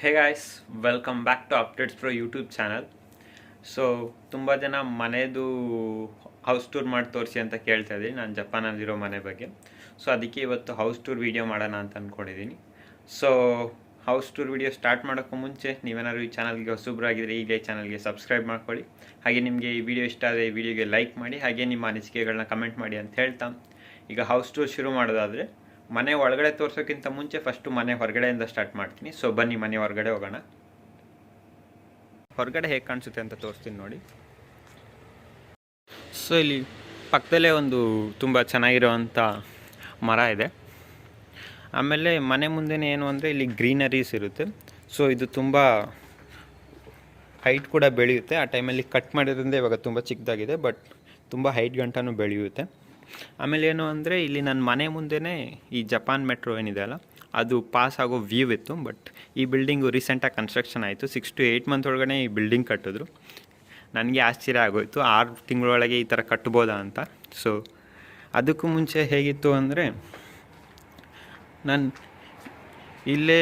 Hey guys welcome back to updates from YouTube channel so ತುಂಬ ಜನ ಮನೆದು house tour ಮಾಡಿ ತೋರಿಸಿ ಅಂತ ಕೇಳ್ತಾ ಇದ್ದೀನಿ. ನಾನು ಜಪಾನಲ್ಲಿರೋ ಮನೆ ಬಗ್ಗೆ. ಸೊ ಅದಕ್ಕೆ ಇವತ್ತು ಹೌಸ್ ಟೂರ್ ವೀಡಿಯೋ ಮಾಡೋಣ ಅಂತ ಅಂದ್ಕೊಂಡಿದ್ದೀನಿ so house tour video start ಮಾಡೋಕ್ಕೂ ಮುಂಚೆ ನೀವೇನಾದ್ರು ಈ ಚಾನಲ್ಗೆ ಹೊಸಬ್ರಾಗಿದ್ದರೆ ಈಗಲೇ ಚಾನಲ್ಗೆ ಸಬ್ಸ್ಕ್ರೈಬ್ ಮಾಡ್ಕೊಳ್ಳಿ. ಹಾಗೆ ನಿಮಗೆ ಈ ವಿಡಿಯೋ ಇಷ್ಟ ಆದರೆ ಈ ವಿಡಿಯೋಗೆ ಲೈಕ್ ಮಾಡಿ, ಹಾಗೆ ನಿಮ್ಮ ಅನಿಸಿಕೆಗಳನ್ನ ಕಮೆಂಟ್ ಮಾಡಿ ಅಂತ ಹೇಳ್ತಾ. ಈಗ ಹೌಸ್ ಟೂರ್ ಶುರು ಮಾಡೋದಾದರೆ ಮನೆ ಒಳಗಡೆ ತೋರಿಸೋಕ್ಕಿಂತ ಮುಂಚೆ ಫಸ್ಟು ಮನೆ ಹೊರಗಡೆಯಿಂದ ಸ್ಟಾರ್ಟ್ ಮಾಡ್ತೀನಿ. ಸೊ ಬನ್ನಿ ಮನೆ ಹೊರಗಡೆ ಹೋಗೋಣ. ಹೊರಗಡೆ ಹೇಗೆ ಕಾಣಿಸುತ್ತೆ ಅಂತ ತೋರಿಸ್ತೀನಿ ನೋಡಿ. ಸೊ ಇಲ್ಲಿ ಪಕ್ಕದಲ್ಲೇ ಒಂದು ತುಂಬ ಚೆನ್ನಾಗಿರೋವಂಥ ಮರ ಇದೆ. ಆಮೇಲೆ ಮನೆ ಮುಂದೆನೇ ಏನು ಅಂದರೆ ಇಲ್ಲಿ ಗ್ರೀನರೀಸ್ ಇರುತ್ತೆ. ಸೊ ಇದು ತುಂಬ ಹೈಟ್ ಕೂಡ ಬೆಳೆಯುತ್ತೆ. ಆ ಟೈಮಲ್ಲಿ ಕಟ್ ಮಾಡಿದ್ರಿಂದ ಇವಾಗ ತುಂಬ ಚಿಕ್ಕದಾಗಿದೆ ಬಟ್ ತುಂಬ ಹೈಟ್ ಗಂಟನೂ ಬೆಳೆಯುತ್ತೆ. ಆಮೇಲೆ ಏನು ಅಂದರೆ ಇಲ್ಲಿ ನನ್ನ ಮನೆ ಮುಂದೆನೇ ಈ ಜಪಾನ್ ಮೆಟ್ರೋ ಏನಿದೆ ಅಲ್ಲ, ಅದು ಪಾಸ್ ಆಗೋ ವ್ಯೂ ಇತ್ತು ಬಟ್ ಈ ಬಿಲ್ಡಿಂಗು ರೀಸೆಂಟಾಗಿ ಕನ್ಸ್ಟ್ರಕ್ಷನ್ ಆಯಿತು. ಸಿಕ್ಸ್ ಟು ಏಯ್ಟ್ ಮಂತ್ ಒಳಗಡೆ ಈ ಬಿಲ್ಡಿಂಗ್ ಕಟ್ಟಿದ್ರು. ನನಗೆ ಆಶ್ಚರ್ಯ ಆಗೋಯ್ತು, ಆರು ತಿಂಗಳೊಳಗೆ ಈ ಥರ ಕಟ್ಬೋದಾ ಅಂತ. ಸೊ ಅದಕ್ಕೂ ಮುಂಚೆ ಹೇಗಿತ್ತು ಅಂದರೆ, ನಾನು ಇಲ್ಲೇ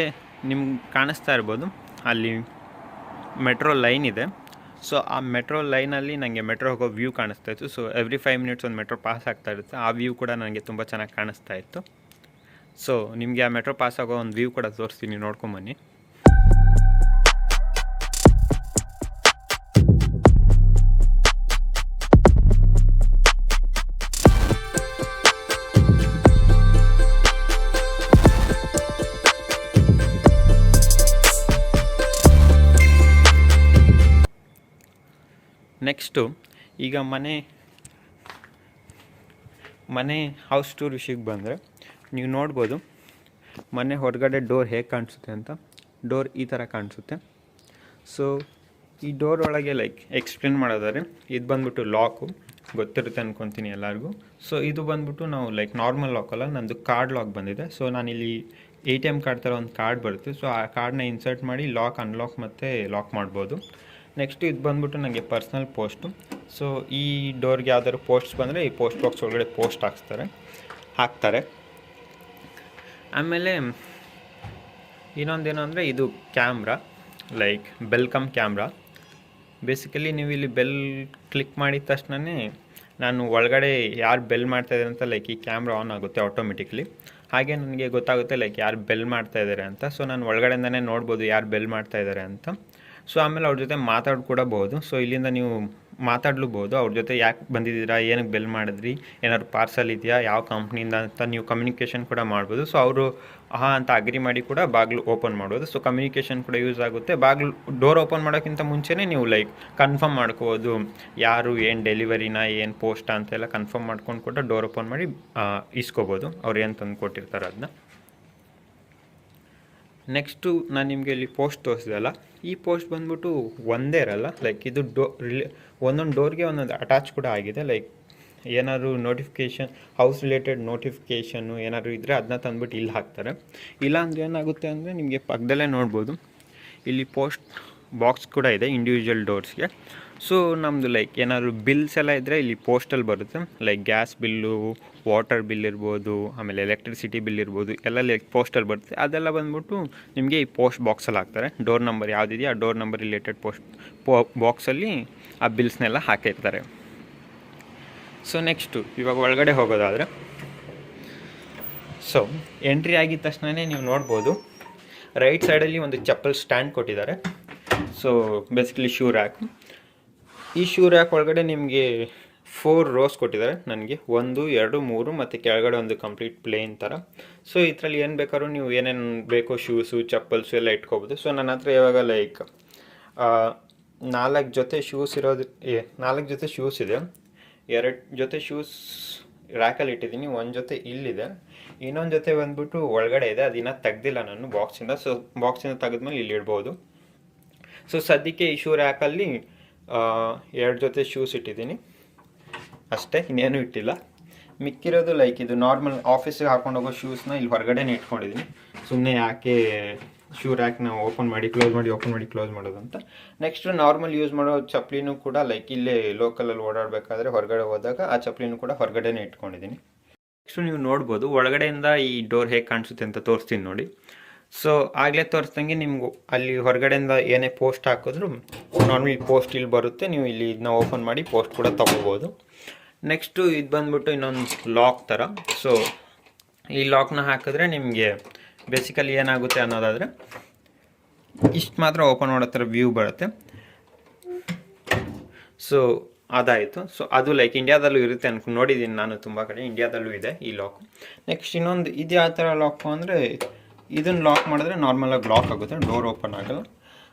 ನಿಮ್ಗೆ ಕಾಣಿಸ್ತಾ ಇರ್ಬೋದು, ಅಲ್ಲಿ ಮೆಟ್ರೋ ಲೈನ್ ಇದೆ. ಸೊ ಆ ಮೆಟ್ರೋ ಲೈನಲ್ಲಿ ನನಗೆ ಮೆಟ್ರೋ ಹೋಗೋ ವ್ಯೂ ಕಾಣಿಸ್ತಾ ಇತ್ತು. ಸೊ ಎವ್ರಿ ಫೈವ್ ಮಿನಿಟ್ಸ್ ಒಂದು ಮೆಟ್ರೋ ಪಾಸ್ ಆಗ್ತಾ ಇರುತ್ತೆ. ಆ ವ್ಯೂ ಕೂಡ ನನಗೆ ತುಂಬ ಚೆನ್ನಾಗಿ ಕಾಣಿಸ್ತಾ ಇತ್ತು. ಸೊ ನಿಮಗೆ ಆ ಮೆಟ್ರೋ ಪಾಸ್ ಆಗೋ ಒಂದು ವ್ಯೂ ಕೂಡ ತೋರಿಸ್ತೀನಿ ನೋಡ್ಕೊಂಬನ್ನಿ ನೆಕ್ಸ್ಟು ಈಗ ಮನೆ ಮನೆ ಹೌಸ್ ಟೂರ್ ವಿಷಯಕ್ಕೆ ಬಂದರೆ ನೀವು ನೋಡ್ಬೋದು, ಮನೆ ಹೊರಗಡೆ ಡೋರ್ ಹೇಗೆ ಕಾಣಿಸುತ್ತೆ ಅಂತ ಡೋರ್ ಈ ಥರ ಕಾಣಿಸುತ್ತೆ. ಸೊ ಈ ಡೋರ್ ಒಳಗೆ ಲೈಕ್ ಎಕ್ಸ್ಪ್ಲೇನ್ ಮಾಡೋದಾದ್ರೆ, ಇದು ಬಂದ್ಬಿಟ್ಟು ಲಾಕು ಗೊತ್ತಿರುತ್ತೆ ಅನ್ಕೊತೀನಿ ಎಲ್ಲರಿಗೂ. ಸೊ ಇದು ಬಂದ್ಬಿಟ್ಟು ನಾವು ಲೈಕ್ ನಾರ್ಮಲ್ ಲಾಕ್ ಅಲ್ಲ, ನಂದು ಕಾರ್ಡ್ ಲಾಕ್ ಬಂದಿದೆ. ಸೊ ನಾನಿಲ್ಲಿ ಎ ಟಿ ಎಂ ಕಾರ್ಡ್ ಥರ ಒಂದು ಕಾರ್ಡ್ ಬರುತ್ತೆ. ಸೊ ಆ ಕಾರ್ಡ್ನ ಇನ್ಸರ್ಟ್ ಮಾಡಿ ಲಾಕ್ ಅನ್ಲಾಕ್ ಮತ್ತು ಲಾಕ್ ಮಾಡ್ಬೋದು. ನೆಕ್ಸ್ಟ್ ಇದು ಬಂದ್ಬಿಟ್ಟು ನನಗೆ ಪರ್ಸ್ನಲ್ ಪೋಸ್ಟು ಸೊ ಈ ಡೋರ್ಗೆ ಯಾವ್ದಾದ್ರು ಪೋಸ್ಟ್ ಬಂದರೆ ಈ ಪೋಸ್ಟ್ ಬಾಕ್ಸ್ ಒಳಗಡೆ ಪೋಸ್ಟ್ ಹಾಕ್ಸ್ತಾರೆ. ಹಾಕ್ತಾರೆ. ಆಮೇಲೆ ಇನ್ನೊಂದೇನು ಅಂದರೆ ಇದು ಕ್ಯಾಮ್ರಾ ಲೈಕ್ ಬೆಲ್ಕಮ್ ಕ್ಯಾಮ್ರಾ ಬೇಸಿಕಲಿ ನೀವು ಇಲ್ಲಿ ಬೆಲ್ ಕ್ಲಿಕ್ ಮಾಡಿದ ತಕ್ಷಣವೇ ನಾನು ಒಳಗಡೆ ಯಾರು ಬೆಲ್ ಮಾಡ್ತಾ ಇದ್ದಾರೆ ಅಂತ ಲೈಕ್ ಈ ಕ್ಯಾಮ್ರಾ ಆನ್ ಆಗುತ್ತೆ ಆಟೋಮೆಟಿಕ್ಲಿ ಹಾಗೆ ನನಗೆ ಗೊತ್ತಾಗುತ್ತೆ ಲೈಕ್ ಯಾರು ಬೆಲ್ ಮಾಡ್ತಾ ಇದ್ದಾರೆ ಅಂತ. ಸೊ ನಾನು ಒಳಗಡೆಯಿಂದನೇ ನೋಡ್ಬೋದು ಯಾರು ಬೆಲ್ ಮಾಡ್ತಾ ಇದ್ದಾರೆ ಅಂತ. ಸೊ ಆಮೇಲೆ ಅವ್ರ ಜೊತೆ ಮಾತಾಡ್ಕೊಡಬಹುದು. ಕೂಡ ಬಹುದು ಸೊ ಇಲ್ಲಿಂದ ನೀವು ಮಾತಾಡ್ಲೂಬೋದು ಅವ್ರ ಜೊತೆ ಯಾಕೆ ಬಂದಿದ್ದೀರಾ? ಏನಕ್ಕೆ ಬೆಲ್ ಮಾಡಿದ್ರಿ? ಏನಾದ್ರು ಪಾರ್ಸಲ್ ಇದೆಯಾ? ಯಾವ ಕಂಪ್ನಿಯಿಂದ ಅಂತ ನೀವು ಕಮ್ಯುನಿಕೇಷನ್ ಕೂಡ ಮಾಡ್ಬೋದು. ಸೊ ಅವರು ಹಾಂ ಅಂತ ಅಗ್ರಿ ಮಾಡಿ ಕೂಡ ಬಾಗಿಲು ಓಪನ್ ಮಾಡ್ಬೋದು. ಸೊ ಕಮ್ಯುನಿಕೇಷನ್ ಕೂಡ ಯೂಸ್ ಆಗುತ್ತೆ. ಬಾಗಿಲು ಡೋರ್ ಓಪನ್ ಮಾಡೋಕ್ಕಿಂತ ಮುಂಚೆನೇ ನೀವು ಲೈಕ್ ಕನ್ಫರ್ಮ್ ಮಾಡ್ಕೋಬೋದು. ಯಾರು, ಏನು ಡೆಲಿವರಿನ ಏನು ಪೋಸ್ಟ್ ಅಂತೆಲ್ಲ ಕನ್ಫರ್ಮ್ ಮಾಡ್ಕೊಂಡು ಕೂಡ ಡೋರ್ ಓಪನ್ ಮಾಡಿ ಇಸ್ಕೋಬೋದು. ಅವ್ರು ಏನು ತಂದು ಕೊಟ್ಟಿರ್ತಾರೆ ಅದನ್ನ ನೆಕ್ಸ್ಟು ನಾನು ನಿಮಗೆ ಇಲ್ಲಿ ಪೋಸ್ಟ್ ತೋರಿಸಿದಲ್ಲ ಈ ಪೋಸ್ಟ್ ಬಂದ್ಬಿಟ್ಟು ಒಂದೇ ಇರಲ್ಲ ಲೈಕ್ ಇದು ಡೋ, ರಿಲೇ, ಒಂದೊಂದು ಡೋರ್ಗೆ ಒಂದೊಂದು ಅಟ್ಯಾಚ್ ಕೂಡ ಆಗಿದೆ ಲೈಕ್ ಏನಾದರೂ ನೋಟಿಫಿಕೇಷನ್ ಹೌಸ್ ರಿಲೇಟೆಡ್ ನೋಟಿಫಿಕೇಷನ್ನು ಏನಾದರೂ ಇದ್ದರೆ ಅದನ್ನ ತಂದ್ಬಿಟ್ಟು ಇಲ್ಲಿ ಹಾಕ್ತಾರೆ. ಇಲ್ಲ ಅಂದರೆ ಏನಾಗುತ್ತೆ ಅಂದರೆ ನಿಮಗೆ ಪಕ್ಕದಲ್ಲೇ ನೋಡ್ಬೋದು. ಇಲ್ಲಿ ಪೋಸ್ಟ್ ಬಾಕ್ಸ್ ಕೂಡ ಇದೆ ಇಂಡಿವಿಜುವಲ್ ಡೋರ್ಸ್ಗೆ ಸೊ ನಮ್ಮದು ಲೈಕ್ ಏನಾದರೂ ಬಿಲ್ಸ್ ಎಲ್ಲ ಇದ್ದರೆ ಇಲ್ಲಿ ಪೋಸ್ಟಲ್ಲಿ ಬರುತ್ತೆ. Like gas bill water bill ಇರ್ಬೋದು, ಆಮೇಲೆ ಎಲೆಕ್ಟ್ರಿಸಿಟಿ ಬಿಲ್ ಇರ್ಬೋದು, ಎಲ್ಲ ಲೈಕ್ ಪೋಸ್ಟಲ್ಲಿ ಬರುತ್ತೆ. ಅದೆಲ್ಲ ಬಂದ್ಬಿಟ್ಟು ನಿಮಗೆ ಈ ಪೋಸ್ಟ್ ಬಾಕ್ಸಲ್ಲಿ ಹಾಕ್ತಾರೆ. ಡೋರ್ ನಂಬರ್ ಯಾವುದಿದೆಯೋ ಆ ಡೋರ್ ನಂಬರ್ ರಿಲೇಟೆಡ್ ಪೋಸ್ಟ್ ಪೋ ಬಾಕ್ಸಲ್ಲಿ ಆ ಬಿಲ್ಸ್ನೆಲ್ಲ ಹಾಕಿರ್ತಾರೆ. ಸೊ ನೆಕ್ಸ್ಟು ಇವಾಗ ಒಳಗಡೆ ಹೋಗೋದಾದರೆ. ಸೊ ಎಂಟ್ರಿ ಆಗಿದ ತಕ್ಷಣವೇ ನೀವು ನೋಡ್ಬೋದು. ರೈಟ್ ಸೈಡಲ್ಲಿ ಒಂದು ಚಪ್ಪಲ್ ಸ್ಟ್ಯಾಂಡ್ ಕೊಟ್ಟಿದ್ದಾರೆ. ಸೊ ಬೇಸಿಕಲಿ ಶೂ ರ್ಯಾಕ್ ಈ ಶೂ ರ್ಯಾಕ್ ಒಳಗಡೆ ನಿಮಗೆ ಫೋರ್ ರೋಸ್ ಕೊಟ್ಟಿದ್ದಾರೆ. ನನಗೆ ಒಂದು, ಎರಡು, ಮೂರು ಮತ್ತು ಕೆಳಗಡೆ ಒಂದು ಕಂಪ್ಲೀಟ್ ಪ್ಲೇನ್ ಥರ ಸೊ ಇದರಲ್ಲಿ ಏನು ಬೇಕಾದ್ರೂ ನೀವು ಏನೇನು ಬೇಕೋ ಶೂಸು ಚಪ್ಪಲ್ಸು ಎಲ್ಲ ಇಟ್ಕೋಬೋದು. ಸೊ ನನ್ನ ಹತ್ರ ಇವಾಗ ಲೈಕ್ ನಾಲ್ಕು ಜೊತೆ ಶೂಸ್ ಇರೋದು ನಾಲ್ಕು ಜೊತೆ ಶೂಸ್ ಇದೆ. ಎರಡು ಜೊತೆ ಶೂಸ್ ರ್ಯಾಕಲ್ಲಿ ಇಟ್ಟಿದ್ದೀನಿ. ಒಂದು ಜೊತೆ ಇಲ್ಲಿದೆ. ಇನ್ನೊಂದು ಜೊತೆ ಬಂದ್ಬಿಟ್ಟು ಒಳಗಡೆ ಇದೆ. ಅದನ್ನ ತೆಗ್ದಿಲ್ಲ ನಾನು ಬಾಕ್ಸಿಂದ ಸೊ ಬಾಕ್ಸಿಂದ ತೆಗೆದ್ಮೇಲೆ ಇಲ್ಲಿ ಇಡ್ಬೋದು. ಸೊ ಸದ್ಯಕ್ಕೆ ಈ ಶೂ ರ್ಯಾಕಲ್ಲಿ ಎರಡು ಜೊತೆ ಶೂಸ್ ಇಟ್ಟಿದ್ದೀನಿ. ಅಷ್ಟೇ, ಇನ್ನೇನು ಇಟ್ಟಿಲ್ಲ. ಮಿಕ್ಕಿರೋದು ಲೈಕ್ ಇದು ನಾರ್ಮಲ್ ಆಫೀಸಿಗೆ ಹಾಕೊಂಡು ಹೋಗೋ ಶೂಸ್ನ ಇಲ್ಲಿ ಹೊರಗಡೆನೇ ಇಟ್ಕೊಂಡಿದ್ದೀನಿ. ಸುಮ್ಮನೆ ಯಾಕೆ ಶೂ ರ್ಯಾಕ್ನ ಓಪನ್ ಮಾಡಿ ಕ್ಲೋಸ್ ಮಾಡಿ ಓಪನ್ ಮಾಡಿ ಕ್ಲೋಸ್ ಮಾಡೋದು ಅಂತ. ನೆಕ್ಸ್ಟ್ ನಾರ್ಮಲ್ ಯೂಸ್ ಮಾಡೋ ಚಪ್ಪಲಿನೂ ಕೂಡ ಲೈಕ್ ಇಲ್ಲೇ ಲೋಕಲಲ್ಲಿ ಓಡಾಡಬೇಕಾದ್ರೆ ಹೊರಗಡೆ ಹೋದಾಗ ಆ ಚಪ್ಪಲಿನೂ ಕೂಡ ಹೊರಗಡೆನೇ ಇಟ್ಕೊಂಡಿದ್ದೀನಿ. ನೆಕ್ಸ್ಟ್ ನೀವು ನೋಡ್ಬೋದು, ಒಳಗಡೆಯಿಂದ ಈ ಡೋರ್ ಹೇಗೆ ಕಾಣಿಸುತ್ತೆ ಅಂತ ತೋರಿಸ್ತೀನಿ ನೋಡಿ. ಸೊ ಆಗಲೇ ತೋರಿಸ್ದಂಗೆ ನಿಮ್ಗೆ ಅಲ್ಲಿ ಹೊರಗಡೆಯಿಂದ ಏನೇ ಪೋಸ್ಟ್ ಹಾಕಿದ್ರು ನಾರ್ಮಲಿ ಪೋಸ್ಟ್ ಇಲ್ಲಿ ಬರುತ್ತೆ. ನೀವು ಇಲ್ಲಿ ಇದನ್ನ ಓಪನ್ ಮಾಡಿ ಪೋಸ್ಟ್ ಕೂಡ ತೊಗೋಬೋದು. ನೆಕ್ಸ್ಟು ಇದು ಬಂದ್ಬಿಟ್ಟು ಇನ್ನೊಂದು ಲಾಕ್ ಥರ ಸೊ ಈ ಲಾಕ್ನ ಹಾಕಿದ್ರೆ ನಿಮಗೆ ಬೇಸಿಕಲಿ ಏನಾಗುತ್ತೆ ಅನ್ನೋದಾದರೆ ಇಷ್ಟು ಮಾತ್ರ ಓಪನ್ ಮಾಡೋ ಥರ ವ್ಯೂ ಬರುತ್ತೆ. ಸೊ ಅದಾಯಿತು. ಸೊ ಅದು ಲೈಕ್ ಇಂಡಿಯಾದಲ್ಲೂ ಇರುತ್ತೆ ಅನ್ಕೊಂಡು ನೋಡಿದ್ದೀನಿ ನಾನು ತುಂಬ ಕಡೆ. ಇಂಡಿಯಾದಲ್ಲೂ ಇದೆ ಈ ಲಾಕ್ ನೆಕ್ಸ್ಟ್ ಇನ್ನೊಂದು, ಇದು ಯಾವ ಥರ ಲಾಕು ಅಂದರೆ ಇದನ್ನು ಲಾಕ್ ಮಾಡಿದ್ರೆ ನಾರ್ಮಲಾಗಿ ಲಾಕ್ ಆಗುತ್ತೆ ಡೋರ್ ಓಪನ್ ಆಗಲ್ಲ.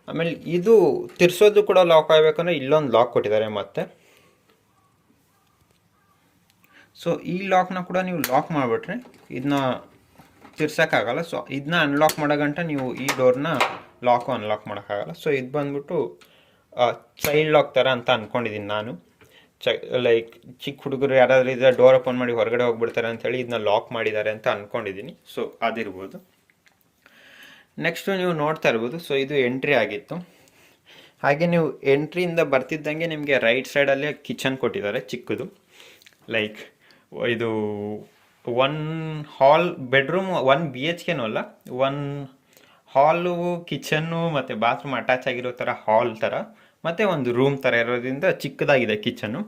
ಆಮೇಲೆ ಇದು ತಿರ್ಸೋದು ಕೂಡ ಲಾಕ್ ಆಗಬೇಕಂದ್ರೆ ಇಲ್ಲೊಂದು ಲಾಕ್ ಕೊಟ್ಟಿದ್ದಾರೆ ಮತ್ತೆ. ಸೊ ಈ ಲಾಕ್ನ ಕೂಡ ನೀವು ಲಾಕ್ ಮಾಡಿಬಿಟ್ರೆ ಇದನ್ನ ತಿರ್ಸೋಕ್ಕಾಗಲ್ಲ. ಸೊ ಇದನ್ನ ಅನ್ಲಾಕ್ ಮಾಡೋ ನೀವು ಈ ಡೋರ್ನ ಲಾಕು ಅನ್ಲಾಕ್ ಮಾಡೋಕ್ಕಾಗಲ್ಲ. ಸೊ ಇದು ಬಂದ್ಬಿಟ್ಟು ಚೈಲ್ಡ್ ಲಾಕ್ ಥರ ಅಂತ ಅಂದ್ಕೊಂಡಿದ್ದೀನಿ ನಾನು. ಚ ಲೈಕ್ ಚಿಕ್ಕ ಹುಡುಗರು ಯಾರಾದರೂ ಇದ್ದರೆ ಡೋರ್ ಓಪನ್ ಮಾಡಿ ಹೊರಗಡೆ ಹೋಗ್ಬಿಡ್ತಾರೆ ಅಂತೇಳಿ ಇದನ್ನ ಲಾಕ್ ಮಾಡಿದ್ದಾರೆ ಅಂತ ಅಂದ್ಕೊಂಡಿದ್ದೀನಿ ಸೊ ಅದಿರ್ಬೋದು. ನೆಕ್ಸ್ಟು ನೀವು ನೋಡ್ತಾ ಇರ್ಬೋದು. ಸೊ ಇದು ಎಂಟ್ರಿ ಆಗಿತ್ತು. ಹಾಗೆ ನೀವು ಎಂಟ್ರಿಯಿಂದ ಬರ್ತಿದ್ದಂಗೆ ನಿಮಗೆ ರೈಟ್ ಸೈಡಲ್ಲೇ ಕಿಚನ್ ಕೊಟ್ಟಿದ್ದಾರೆ ಚಿಕ್ಕದು. ಲೈಕ್ ಇದು one hall bedroom one B H ಕೆನೂ ಅಲ್ಲ ಒನ್ ಹಾಲು ಕಿಚನ್ನು ಮತ್ತು ಬಾತ್ರೂಮ್ ಅಟ್ಯಾಚ್ ಆಗಿರೋ ಥರ ಹಾಲ್ ಥರ ಮತ್ತು ಒಂದು ರೂಮ್ ಥರ ಇರೋದ್ರಿಂದ ಚಿಕ್ಕದಾಗಿದೆ ಕಿಚನ್ನು